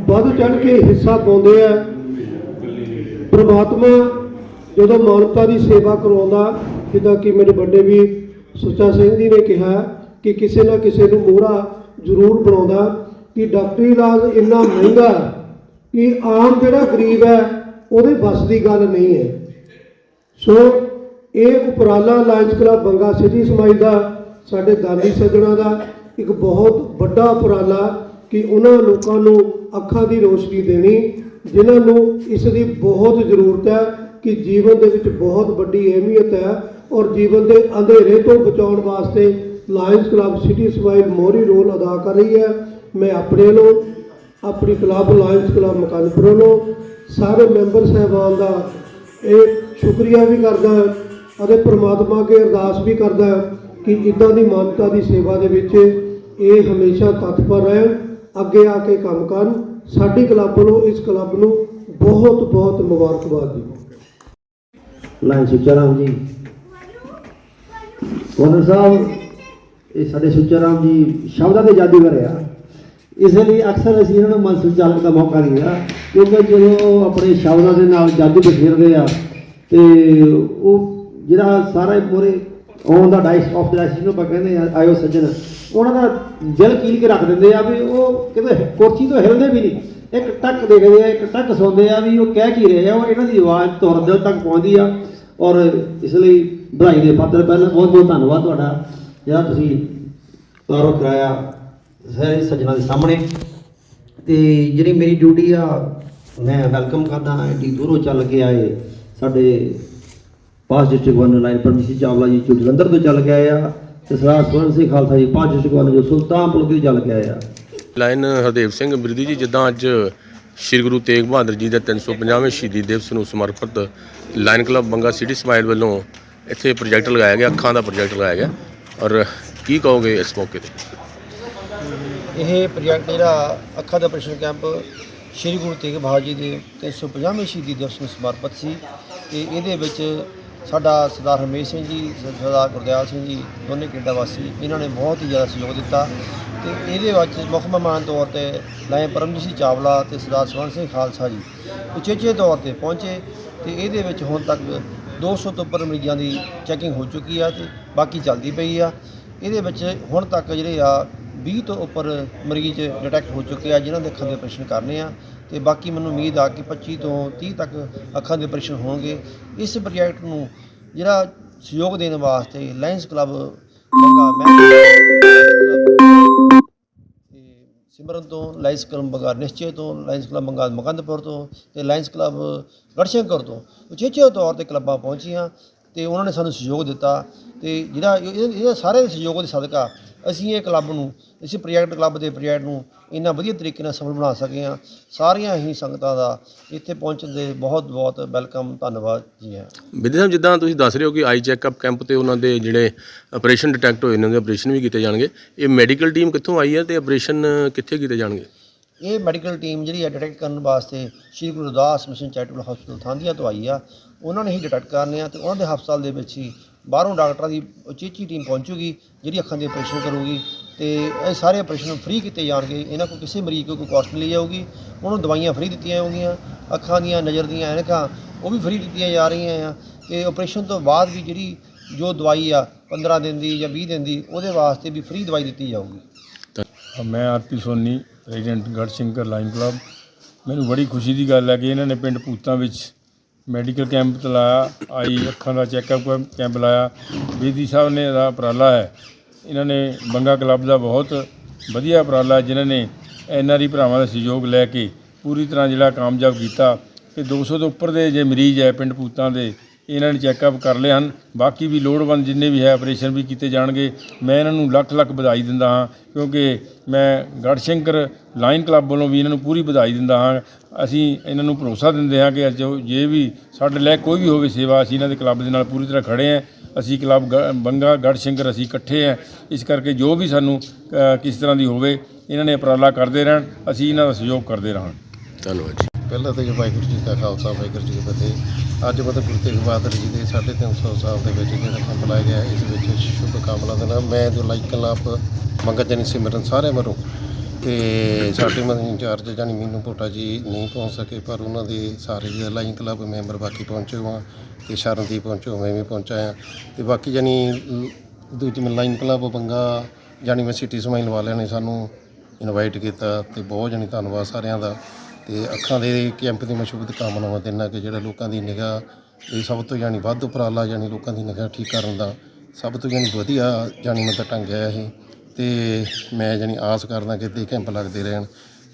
ਵੱਧ ਚੜ ਕੇ ਹਿੱਸਾ ਪਾਉਂਦੇ ਆ। ਪ੍ਰਮਾਤਮਾ ਜਦੋਂ ਮਾਨਵਤਾ ਦੀ ਸੇਵਾ ਕਰਾਉਂਦਾ, ਜਿੱਦਾਂ ਕਿ ਮੇਰੇ ਵੱਡੇ ਵੀ ਸੁੱਚਾ ਸਿੰਘ ਜੀ ਨੇ ਕਿਹਾ ਕਿ ਕਿਸੇ ਨਾ ਕਿਸੇ ਨੂੰ ਮੋਹਰਾ ਜ਼ਰੂਰ ਬਣਾਉਂਦਾ ਕਿ ਡਾਕਟਰੀ ਇਲਾਜ ਇੰਨਾ ਮਹਿੰਗਾ ਕਿ ਆਮ ਜਿਹੜਾ ਗਰੀਬ ਹੈ, ਉਹਦੇ ਵੱਸ ਦੀ ਗੱਲ ਨਹੀਂ ਹੈ। ਸੋ ਇਹ ਉਪਰਾਲਾ ਲਾਇਨਸ ਕਲੱਬ ਬੰਗਾ ਸਿਟੀ ਸਮਾਜ ਦਾ, ਸਾਡੇ ਦਾਨੀ ਸੱਜਣਾ ਦਾ ਇੱਕ ਬਹੁਤ ਵੱਡਾ ਉਪਰਾਲਾ ਕਿ ਉਹਨਾਂ ਲੋਕਾਂ ਨੂੰ ਅੱਖਾਂ ਦੀ ਰੋਸ਼ਨੀ ਦੇਣੀ, ਜਿਨ੍ਹਾਂ ਨੂੰ ਇਸ ਦੀ ਬਹੁਤ ਜ਼ਰੂਰਤ ਹੈ ਕਿ ਜੀਵਨ ਦੇ ਵਿੱਚ ਬਹੁਤ ਵੱਡੀ ਅਹਿਮੀਅਤ ਹੈ ਔਰ ਜੀਵਨ ਦੇ ਅੰਧੇਰੇ ਤੋਂ ਬਚਾਉਣ ਵਾਸਤੇ ਲਾਇਨਸ ਕਲੱਬ ਸਿਟੀ ਸਮਾਈਲ ਮੋਰੀ ਰੋਲ ਅਦਾ ਕਰ ਰਹੀ ਹੈ। ਮੈਂ ਆਪਣੇ ਵੱਲੋਂ, ਆਪਣੀ ਕਲੱਬ ਲਾਇਨਸ ਕਲੱਬ ਮਕਾਨਪੁਰ ਵੱਲੋਂ, ਸਾਰੇ ਮੈਂਬਰ ਸਹਿਬਾਨ ਦਾ ਇਹ ਸ਼ੁਕਰੀਆ ਵੀ ਕਰਦਾ ਅਤੇ ਪ੍ਰਮਾਤਮਾ ਅੱਗੇ ਅਰਦਾਸ ਵੀ ਕਰਦਾ ਕਿ ਇਦਾਂ ਦੀ ਮਾਨਵਤਾ ਦੀ ਸੇਵਾ ਦੇ ਵਿੱਚ ਇਹ ਹਮੇਸ਼ਾ ਤਤਪਰ ਰਹਿਣ। ਅੱਗੇ ਆ ਕੇ ਕੰਮ ਕਰਨ। ਸਾਡੀ ਕਲੱਬ ਵੱਲੋਂ ਇਸ ਕਲੱਬ ਨੂੰ ਬਹੁਤ ਬਹੁਤ ਮੁਬਾਰਕਬਾਦ ਜੀ। ਲਾਈਨ ਸੁੱਚਾ ਰਾਮ ਜੀ। ਵਨਰ ਸਾਹਿਬ, ਇਹ ਸਾਡੇ ਸੁੱਚਾ ਰਾਮ ਜੀ ਸ਼ਬਦਾਂ ਦੇ ਜਾਦੂਗਰ ਆ। ਇਸ ਲਈ ਅਕਸਰ ਅਸੀਂ ਇਹਨਾਂ ਨੂੰ ਮਨ ਸੰਚਾਲਕ ਦਾ ਮੌਕਾ ਦਿੰਦੇ ਆ ਕਿਉਂਕਿ ਜਦੋਂ ਆਪਣੇ ਸ਼ਬਦਾਂ ਦੇ ਨਾਲ ਜਾਦੂ ਬਖੇਰਦੇ ਆ, ਤੇ ਉਹ ਜਿਹੜਾ ਸਾਰਾ ਪੂਰੇ on the dais off the dais ਨੂੰ ਆਪਾਂ ਕਹਿੰਦੇ ਆ ਆਇਓ ਸੱਜਣ। ਉਹਨਾਂ ਦਾ ਦਿਲ ਕੀਲ ਕੇ ਰੱਖ ਦਿੰਦੇ ਆ ਵੀ ਉਹ ਕਿਤੇ ਕੁਰਸੀ ਤੋਂ ਹਿਲਦੇ ਵੀ ਨਹੀਂ। ਇੱਕ ਟੱਕ ਦੇਖਦੇ ਆ, ਇੱਕ ਟੱਕ ਸੁਣਦੇ ਆ ਵੀ ਉਹ ਕਹਿ ਕੀ ਰਹੇ ਆ, ਉਹ ਇਹਨਾਂ ਦੀ ਆਵਾਜ਼ ਤੁਰ ਦਿਲ ਤੱਕ ਪਹੁੰਚਦੀ ਆ। ਔਰ ਇਸ ਲਈ ਵਧਾਈ ਦੇ ਪਾਤਰ ਪਹਿਲਾਂ ਬਹੁਤ ਬਹੁਤ ਧੰਨਵਾਦ ਤੁਹਾਡਾ। ਜਿਹੜਾ ਤੁਸੀਂ ਤਾਰੋ ਕਰਾਇਆ ਸਾਰੇ ਸੱਜਣਾ ਦੇ ਸਾਹਮਣੇ। ਤੇ ਜਿਹੜੀ ਮੇਰੀ ਡਿਊਟੀ ਆ, ਮੈਂ ਵੈਲਕਮ ਕਰਦਾ ਐਡੀ ਦੂਰੋਂ ਚੱਲ ਕੇ ਆਏ ਸਾਡੇ past district one lion Paramjit Chawla ji ਜੋ ਜਲੰਧਰ ਤੋਂ ਚੱਲ ਕੇ ਆਏ ਆ ਤੇ ਸਰਦਾਰ ਸਵਰਨ ਸਿੰਘ ਖਾਲਸਾ ਜੀ ਪਾਸ ਡਿਸਟ੍ਰਿਕਟ ਵਨ ਜੋ ਸੁਲਤਾਨਪੁਰ ਤੋਂ ਚੱਲ ਕੇ ਆਏ ਆ ਲਾਇਨ ਹਰਦੇਵ ਸਿੰਘ ਬਿਰਦੀ ਜੀ ਜਿੱਦਾਂ ਅੱਜ ਸ੍ਰੀ ਗੁਰੂ ਤੇਗ ਬਹਾਦਰ ਜੀ ਦੇ 350ਵੇਂ ਸ਼ਹੀਦੀ ਦਿਵਸ ਨੂੰ ਸਮਰਪਿਤ lion club Banga city smile ਵੱਲੋਂ ਇੱਥੇ ਪ੍ਰੋਜੈਕਟ ਲਗਾਇਆ ਗਿਆ ਅੱਖਾਂ ਦਾ ਪ੍ਰੋਜੈਕਟ ਲਗਾਇਆ ਗਿਆ ਔਰ ਕੀ ਕਹੋਗੇ ਇਸ ਮੌਕੇ ਤੇ ਇਹ ਪ੍ਰੋਜੈਕਟ ਜਿਹੜਾ ਅੱਖਾਂ ਦਾ ਆਪਰੇਸ਼ਨ ਕੈਂਪ ਸ਼੍ਰੀ ਗੁਰੂ ਤੇਗ ਬਹਾਦਰ ਜੀ ਦੇ 350ਵੇਂ ਸ਼ਹੀਦੀ ਦਿਵਸ ਨੂੰ ਸਮਰਪਿਤ ਸੀ ਤੇ ਇਹਦੇ ਵਿੱਚ ਸਾਡਾ ਸਰਦਾਰ ਹਰਮੇਸ਼ ਸਿੰਘ ਜੀ ਸਰਦਾਰ ਗੁਰਦਿਆਲ ਸਿੰਘ ਜੀ, ਦੋਨੇ ਕੈਨੇਡਾ ਵਾਸੀ, ਇਹਨਾਂ ਨੇ ਬਹੁਤ ਹੀ ਜ਼ਿਆਦਾ ਸਹਿਯੋਗ ਦਿੱਤਾ ਤੇ ਇਹਦੇ ਵਿੱਚ ਮੁੱਖ ਮਹਿਮਾਨ ਤੌਰ ਤੇ ਲਾਏ ਪਰਮਜੀਤ ਸਿੰਘ ਚਾਵਲਾ ਤੇ ਸਰਦਾਰ ਸਵਰਨ ਸਿੰਘ ਖਾਲਸਾ ਜੀ। ਉਚੇਚੇ ਤੌਰ ਤੇ ਪਹੁੰਚੇ ਤੇ ਇਹਦੇ ਵਿੱਚ ਹੁਣ ਤੱਕ 200 ਤੋਂ ਉੱਪਰ ਮਰੀਜ਼ਾਂ ਦੀ ਚੈਕਿੰਗ ਹੋ ਚੁੱਕੀ ਆ ਤੇ ਬਾਕੀ ਚੱਲਦੀ ਪਈ ਆ। ਇਹਦੇ ਵਿੱਚ ਹੁਣ ਤੱਕ ਜਿਹੜੇ ਆ 20 ਤੋਂ ਉੱਪਰ ਮਰੀਜ਼ ਡਿਟੈਕਟ ਹੋ ਚੁੱਕੇ ਆ, ਜਿਨ੍ਹਾਂ ਦੇ ਅੱਖਾਂ ਦੇ ਆਪਰੇਸ਼ਨ ਕਰਨੇ ਆ। ਤੇ ਬਾਕੀ ਮੈਨੂੰ ਉਮੀਦ ਆ ਕਿ 25 ਤੋਂ 30 ਤੱਕ ਅੱਖਾਂ ਦੇ ਆਪਰੇਸ਼ਨ ਹੋਣਗੇ। ਇਸ ਪ੍ਰੋਜੈਕਟ ਨੂੰ ਜਿਹੜਾ ਸਹਿਯੋਗ ਦੇਣ ਵਾਸਤੇ ਲਾਇੰਸ ਕਲੱਬ ਬੰਗਾ ਮੈਂ ਸਿਮਰਨ ਤੋਂ ਲਾਇੰਸ ਕਲੱਬ ਬੰਗਾ ਨਿਸ਼ਚੇ ਤੋਂ ਲਾਇੰਸ ਕਲੱਬ ਬੰਗਾ ਮੁਕੰਦਪੁਰ ਤੋਂ ਤੇ ਲਾਇੰਸ ਕਲੱਬ ਗੜਸ਼ੰਕਰ ਤੋਂ ਉਚੇਚੇ ਤੌਰ ਤੇ ਕਲੱਬਾਂ ਪਹੁੰਚੀਆਂ ਤੇ ਉਹਨਾਂ ਨੇ ਸਾਨੂੰ ਸਹਿਯੋਗ ਦਿੱਤਾ ਤੇ ਜਿਹੜਾ ਇਹ- ਇਹ- ਇਹਦੇ ਸਾਰੇ ਸਹਿਯੋਗ ਦੇ ਸਦਕਾ ਅਸੀਂ ਇਹ ਕਲੱਬ ਨੂੰ ਇਸ ਪ੍ਰੋਜੈਕਟ ਕਲੱਬ ਦੇ ਪ੍ਰੋਜੈਕਟ ਨੂੰ ਇੰਨਾ ਵਧੀਆ ਤਰੀਕੇ ਨਾਲ ਸਫਲ ਬਣਾ ਸਕੇ ਹਾਂ। ਸਾਰੀਆਂ ਹੀ ਸੰਗਤਾਂ ਦਾ ਇੱਥੇ ਪਹੁੰਚਣ ਦੇ ਬਹੁਤ ਬਹੁਤ ਵੈਲਕਮ ਧੰਨਵਾਦ ਜੀ ਹਾਂ। ਬਿਰਦੀ ਸਾਹਿਬ ਜਿੱਦਾਂ ਤੁਸੀਂ ਦੱਸ ਰਹੇ ਹੋ ਕਿ ਆਈ ਚੈੱਕਅਪ ਕੈਂਪ ਤੇ ਉਹਨਾਂ ਦੇ ਜਿਹੜੇ ਆਪਰੇਸ਼ਨ ਡਿਟੈਕਟ ਹੋਏ ਨੇ ਉਹਦੇ ਆਪਰੇਸ਼ਨ ਵੀ ਕੀਤੇ ਜਾਣਗੇ। ਇਹ ਮੈਡੀਕਲ ਟੀਮ ਕਿੱਥੋਂ ਆਈ ਹੈ ਤੇ ਆਪਰੇਸ਼ਨ ਕਿੱਥੇ ਕੀਤੇ ਜਾਣਗੇ? ਇਹ ਮੈਡੀਕਲ ਟੀਮ ਜਿਹੜੀ ਹੈ ਡਿਟੈਕਟ ਕਰਨ ਵਾਸਤੇ Shri Guru Ravidas mission charitable hospital Thandian ਤੋਂ ਆਈ ਆ। ਉਹਨਾਂ ਨੇ ਹੀ ਡਿਟੈਕਟ ਕਰਨੇ ਆ ਤੇ ਉਹਨਾਂ ਦੇ ਹਸਪਤਾਲ ਦੇ ਵਿੱਚ ਹੀ ਬਾਹਰੋਂ ਡਾਕਟਰਾਂ ਦੀ ਉਚੇਚੀ ਟੀਮ ਪਹੁੰਚੂਗੀ, ਜਿਹੜੀ ਅੱਖਾਂ ਦੇ ਆਪਰੇਸ਼ਨ ਕਰੂਗੀ ਤੇ ਇਹ ਸਾਰੇ ਆਪਰੇਸ਼ਨ ਫ੍ਰੀ ਕੀਤੇ ਜਾਣਗੇ। ਇਹਨਾਂ ਕੋਲ ਕਿਸੇ ਮਰੀਜ਼ ਕੋਲ ਕੋਈ ਕਾਸਟ ਨਹੀਂ ਲਈ ਜਾਊਗੀ। ਉਹਨੂੰ ਦਵਾਈਆਂ ਫ੍ਰੀ ਦਿੱਤੀਆਂ ਜਾਊਗੀਆਂ, ਅੱਖਾਂ ਦੀਆਂ, ਨਜ਼ਰ ਦੀਆਂ, ਐਨਕਾਂ, ਉਹ ਵੀ ਫ੍ਰੀ ਦਿੱਤੀਆਂ ਜਾ ਰਹੀਆਂ ਆ। ਤੇ ਆਪਰੇਸ਼ਨ ਤੋਂ ਬਾਅਦ ਵੀ ਜਿਹੜੀ ਜੋ ਦਵਾਈ ਆ 15 ਦਿਨ ਦੀ ਜਾਂ 20 ਦਿਨ ਦੀ, ਉਹਦੇ ਵਾਸਤੇ ਵੀ ਫ੍ਰੀ ਦਵਾਈ ਦਿੱਤੀ ਜਾਊਗੀ। ਮੈਂ ਆਰਪੀ ਸੋਨੀ ਪ੍ਰੈਜ਼ੀਡੈਂਟ ਗੜ ਗੜਸ਼ੰਕਰ ਲਾਈਨ ਕਲੱਬ ਮੈਨੂੰ ਬੜੀ ਖੁਸ਼ੀ ਦੀ ਗੱਲ ਹੈ ਕਿ ਇਹਨਾਂ ਨੇ ਪਿੰਡ ਪੂਤਾਂ ਵਿੱਚ ਮੈਡੀਕਲ ਕੈਂਪ ਲਾਇਆ, ਆਈ ਅੱਖਾਂ ਦਾ ਚੈੱਕਅਪ ਕੈਂਪ ਲਾਇਆ। ਬੇਦੀ ਸਾਹਿਬ ਨੇ ਇਹਦਾ ਉਪਰਾਲਾ ਹੈ। ਇਹਨਾਂ ਨੇ ਬੰਗਾ ਕਲੱਬ ਦਾ ਬਹੁਤ ਵਧੀਆ ਉਪਰਾਲਾ ਜਿਨ੍ਹਾਂ ਨੇ ਐਨਆਰਈ ਭਰਾਵਾਂ ਦਾ ਸਹਿਯੋਗ ਲੈ ਕੇ ਪੂਰੀ ਤਰ੍ਹਾਂ ਜਿਹੜਾ ਕਾਮਯਾਬ ਕੀਤਾ। ਕਿ 200 ਤੋਂ ਉੱਪਰ ਦੇ ਜੇ ਮਰੀਜ਼ ਹੈ ਪਿੰਡ ਪੂਤਾਂ ਦੇ ਇਹਨਾਂ ਨੇ ਚੈੱਕਅਪ ਕਰ ਲਏ ਹਨ। ਬਾਕੀ ਵੀ ਲੋੜਵੰਦ ਜਿੰਨੇ ਵੀ ਹੈ ਆਪਰੇਸ਼ਨ ਵੀ ਕੀਤੇ ਜਾਣਗੇ ਮੈਂ ਇਹਨਾਂ ਨੂੰ ਲੱਖ ਲੱਖ ਵਧਾਈ ਦਿੰਦਾ ਹਾਂ ਕਿਉਂਕਿ ਮੈਂ ਗੜਸ਼ੰਕਰ ਲਾਇਨ ਕਲੱਬ ਵੱਲੋਂ ਵੀ ਇਹਨਾਂ ਨੂੰ ਪੂਰੀ ਵਧਾਈ ਦਿੰਦਾ ਹਾਂ। ਅਸੀਂ ਇਹਨਾਂ ਨੂੰ ਭਰੋਸਾ ਦਿੰਦੇ ਹਾਂ ਕਿ ਜੋ ਜੇ ਵੀ ਸਾਡੇ ਲੈ ਕੋਈ ਵੀ ਹੋਵੇ ਸੇਵਾ ਅਸੀਂ ਇਹਨਾਂ ਦੇ ਕਲੱਬ ਦੇ ਨਾਲ ਪੂਰੀ ਤਰ੍ਹਾਂ ਖੜੇ ਹਾਂ। ਅਸੀਂ ਕਲੱਬ ਗ- ਬੰਗਾ ਗੜਸ਼ੰਕਰ ਅਸੀਂ ਇਕੱਠੇ ਹਾਂ। ਇਸ ਕਰਕੇ ਜੋ ਵੀ ਸਾਨੂੰ ਕਿਸ ਤਰ੍ਹਾਂ ਦੀ ਹੋਵੇ ਇਹਨਾਂ ਨੇ ਉਪਰਾਲਾ ਕਰਦੇ ਰਹਿਣ ਅਸੀਂ ਇਹਨਾਂ ਦਾ ਸਹਿਯੋਗ ਕਰਦੇ ਰਹਾਂਗੇ। ਧੰਨਵਾਦ ਜੀ। ਪਹਿਲਾਂ ਤਾਂ ਜੀ ਵਾਹਿਗੁਰੂ ਜੀ ਕਾ ਖਾਲਸਾ ਵਾਹਿਗੁਰੂ ਜੀ ਕੀ ਫਤਿਹ। ਅੱਜ ਮਤਲਬ ਗੁਰੂ ਤੇਗ ਬਹਾਦਰ ਜੀ ਦੇ 350 ਸਾਲ ਦੇ ਵਿੱਚ ਜਿਹੜਾ ਕੈਂਪ ਲਾਇਆ ਗਿਆ, ਇਸ ਵਿੱਚ ਸ਼ੁਭ ਕਾਮਨਾ ਦੇ ਨਾਲ ਮੈਂ ਜੋ ਲਾਈਕ ਕਲਾਪ ਮੰਗਤ ਜਨੀ ਸਿਮਰਨ ਸਾਰੇ ਮਰੋ ਤੇ ਸਾਡੇ ਮਨ ਇੰਚਾਰਜ ਜਾਨੀ ਮੀਨੂ ਭੋਟਾ ਜੀ ਨਹੀਂ ਪਹੁੰਚ ਸਕੇ, ਪਰ ਉਹਨਾਂ ਦੇ ਸਾਰੇ ਜਿਹੜੇ ਲਾਈਨ ਕਲੱਬ ਮੈਂਬਰ ਬਾਕੀ ਪਹੁੰਚੇ ਹੋਆ ਤੇ ਸ਼ਰਨਦੀਪ ਪਹੁੰਚੋ ਮੈਂ ਵੀ ਪਹੁੰਚਾ ਆ ਤੇ ਬਾਕੀ ਜਾਨੀ ਦੂਜੀ ਮੈਂ ਲਾਈਨ ਕਲੱਬ ਬੰਗਾ ਜਾਨੀ ਮੈਂ ਸਿਟੀ ਸਮਾਈਲ ਵਾਲਿਆਂ ਨੇ, ਸਾਨੂੰ ਇਨਵਾਈਟ ਕੀਤਾ ਤੇ ਬਹੁਤ ਜਾਨੀ ਧੰਨਵਾਦ ਸਾਰਿਆਂ ਦਾ। ਤੇ ਅੱਖਾਂ ਦੇ ਕੈਂਪ ਦੀ ਮੈਂ ਸ਼ੁਭ ਕਾਮਨਾਵਾਂ ਦਿੰਦਾ ਕਿ ਜਿਹੜਾ ਲੋਕਾਂ ਦੀ ਨਿਗਾਹ ਇਹ ਸਭ ਤੋਂ ਜਾਨੀ ਵੱਧ ਉਪਰਾਲਾ ਯਾਨੀ ਲੋਕਾਂ ਦੀ ਨਿਗਾਹ ਠੀਕ ਕਰਨ ਦਾ ਸਭ ਤੋਂ ਜਾਨੀ ਵਧੀਆ ਜਾਨੀ ਮਤਲਬ ਢੰਗ ਹੈ ਇਹ। ਤੇ ਮੈਂ ਜਾਨੀ ਆਸ ਕਰਦਾ ਕਿ ਇੱਦਾਂ ਕੈਂਪ ਲੱਗਦੇ ਰਹਿਣ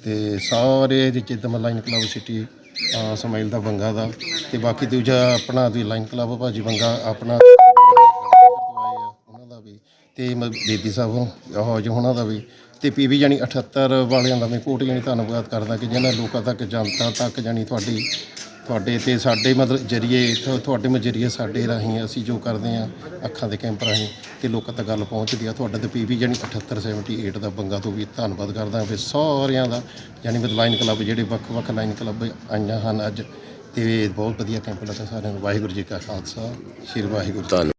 ਤੇ ਸਾਰੇ ਦੀ ਚਿੱਦਮ lion club city uh, smile ਦਾ ਬੰਗਾ ਦਾ ਤੇ ਬਾਕੀ ਦੂਜਾ ਆਪਣਾ ਦੀ ਲਾਈਨ ਕਲੱਬ ਭਾਜੀ ਬੰਗਾ ਆਪਣਾ ਕਰਵਾਏ ਆ ਉਹਨਾਂ ਦਾ ਵੀ ਤੇ ਬੇਦੀ ਸਾਹਿਬ ਉਹ ਜੋ ਉਹਨਾਂ ਦਾ ਵੀ। ਤੇ ਪੀਵੀ ਜਾਨੀ 78 ਵਾਲਿਆਂ ਦਾ ਮੈਂ ਕੋਟ ਜਾਨੀ ਧੰਨਵਾਦ ਕਰਦਾ ਕਿ ਜਿਹਨਾਂ ਲੋਕਾਂ ਤੱਕ ਜਨਤਾ ਤੱਕ ਜਾਨੀ ਤੁਹਾਡੀ, ਤੁਹਾਡੇ ਤੇ ਸਾਡੇ ਮਤਲਬ ਜਰੀਏ ਤੁਹਾਡੇ ਮਜਰੀਏ ਸਾਡੇ ਰਾਹੀਂ ਅਸੀਂ ਜੋ ਕਰਦੇ ਆ ਅੱਖਾਂ ਦੇ ਕੈਂਪ ਰਾਹੀਂ ਤੇ ਲੋਕਾਂ ਤੱਕ ਗੱਲ ਪਹੁੰਚਦੀ ਆ। ਤੁਹਾਡਾ ਤੇ ਪੀਵੀ ਜਾਨੀ 7878 ਦਾ ਬੰਗਾ ਤੋਂ ਵੀ ਧੰਨਵਾਦ ਕਰਦਾ। ਫਿਰ ਸਾਰਿਆਂ ਦਾ ਯਾਨੀ ਮਤਲਬ ਲਾਈਨ ਕਲੱਬ ਜਿਹੜੇ ਵੱਖ-ਵੱਖ ਲਾਈਨ ਕਲੱਬ ਆਈਆਂ ਹਨ ਅੱਜ, ਤੇ ਬਹੁਤ ਵਧੀਆ ਕੈਂਪ ਲੱਗਾ ਸਾਰਿਆਂ ਨੂੰ। ਵਾਹਿਗੁਰੂ ਜੀ ਕਾ ਖਾਲਸਾ, ਸ਼੍ਰੀ ਵਾਹਿਗੁਰੂ ਜੀ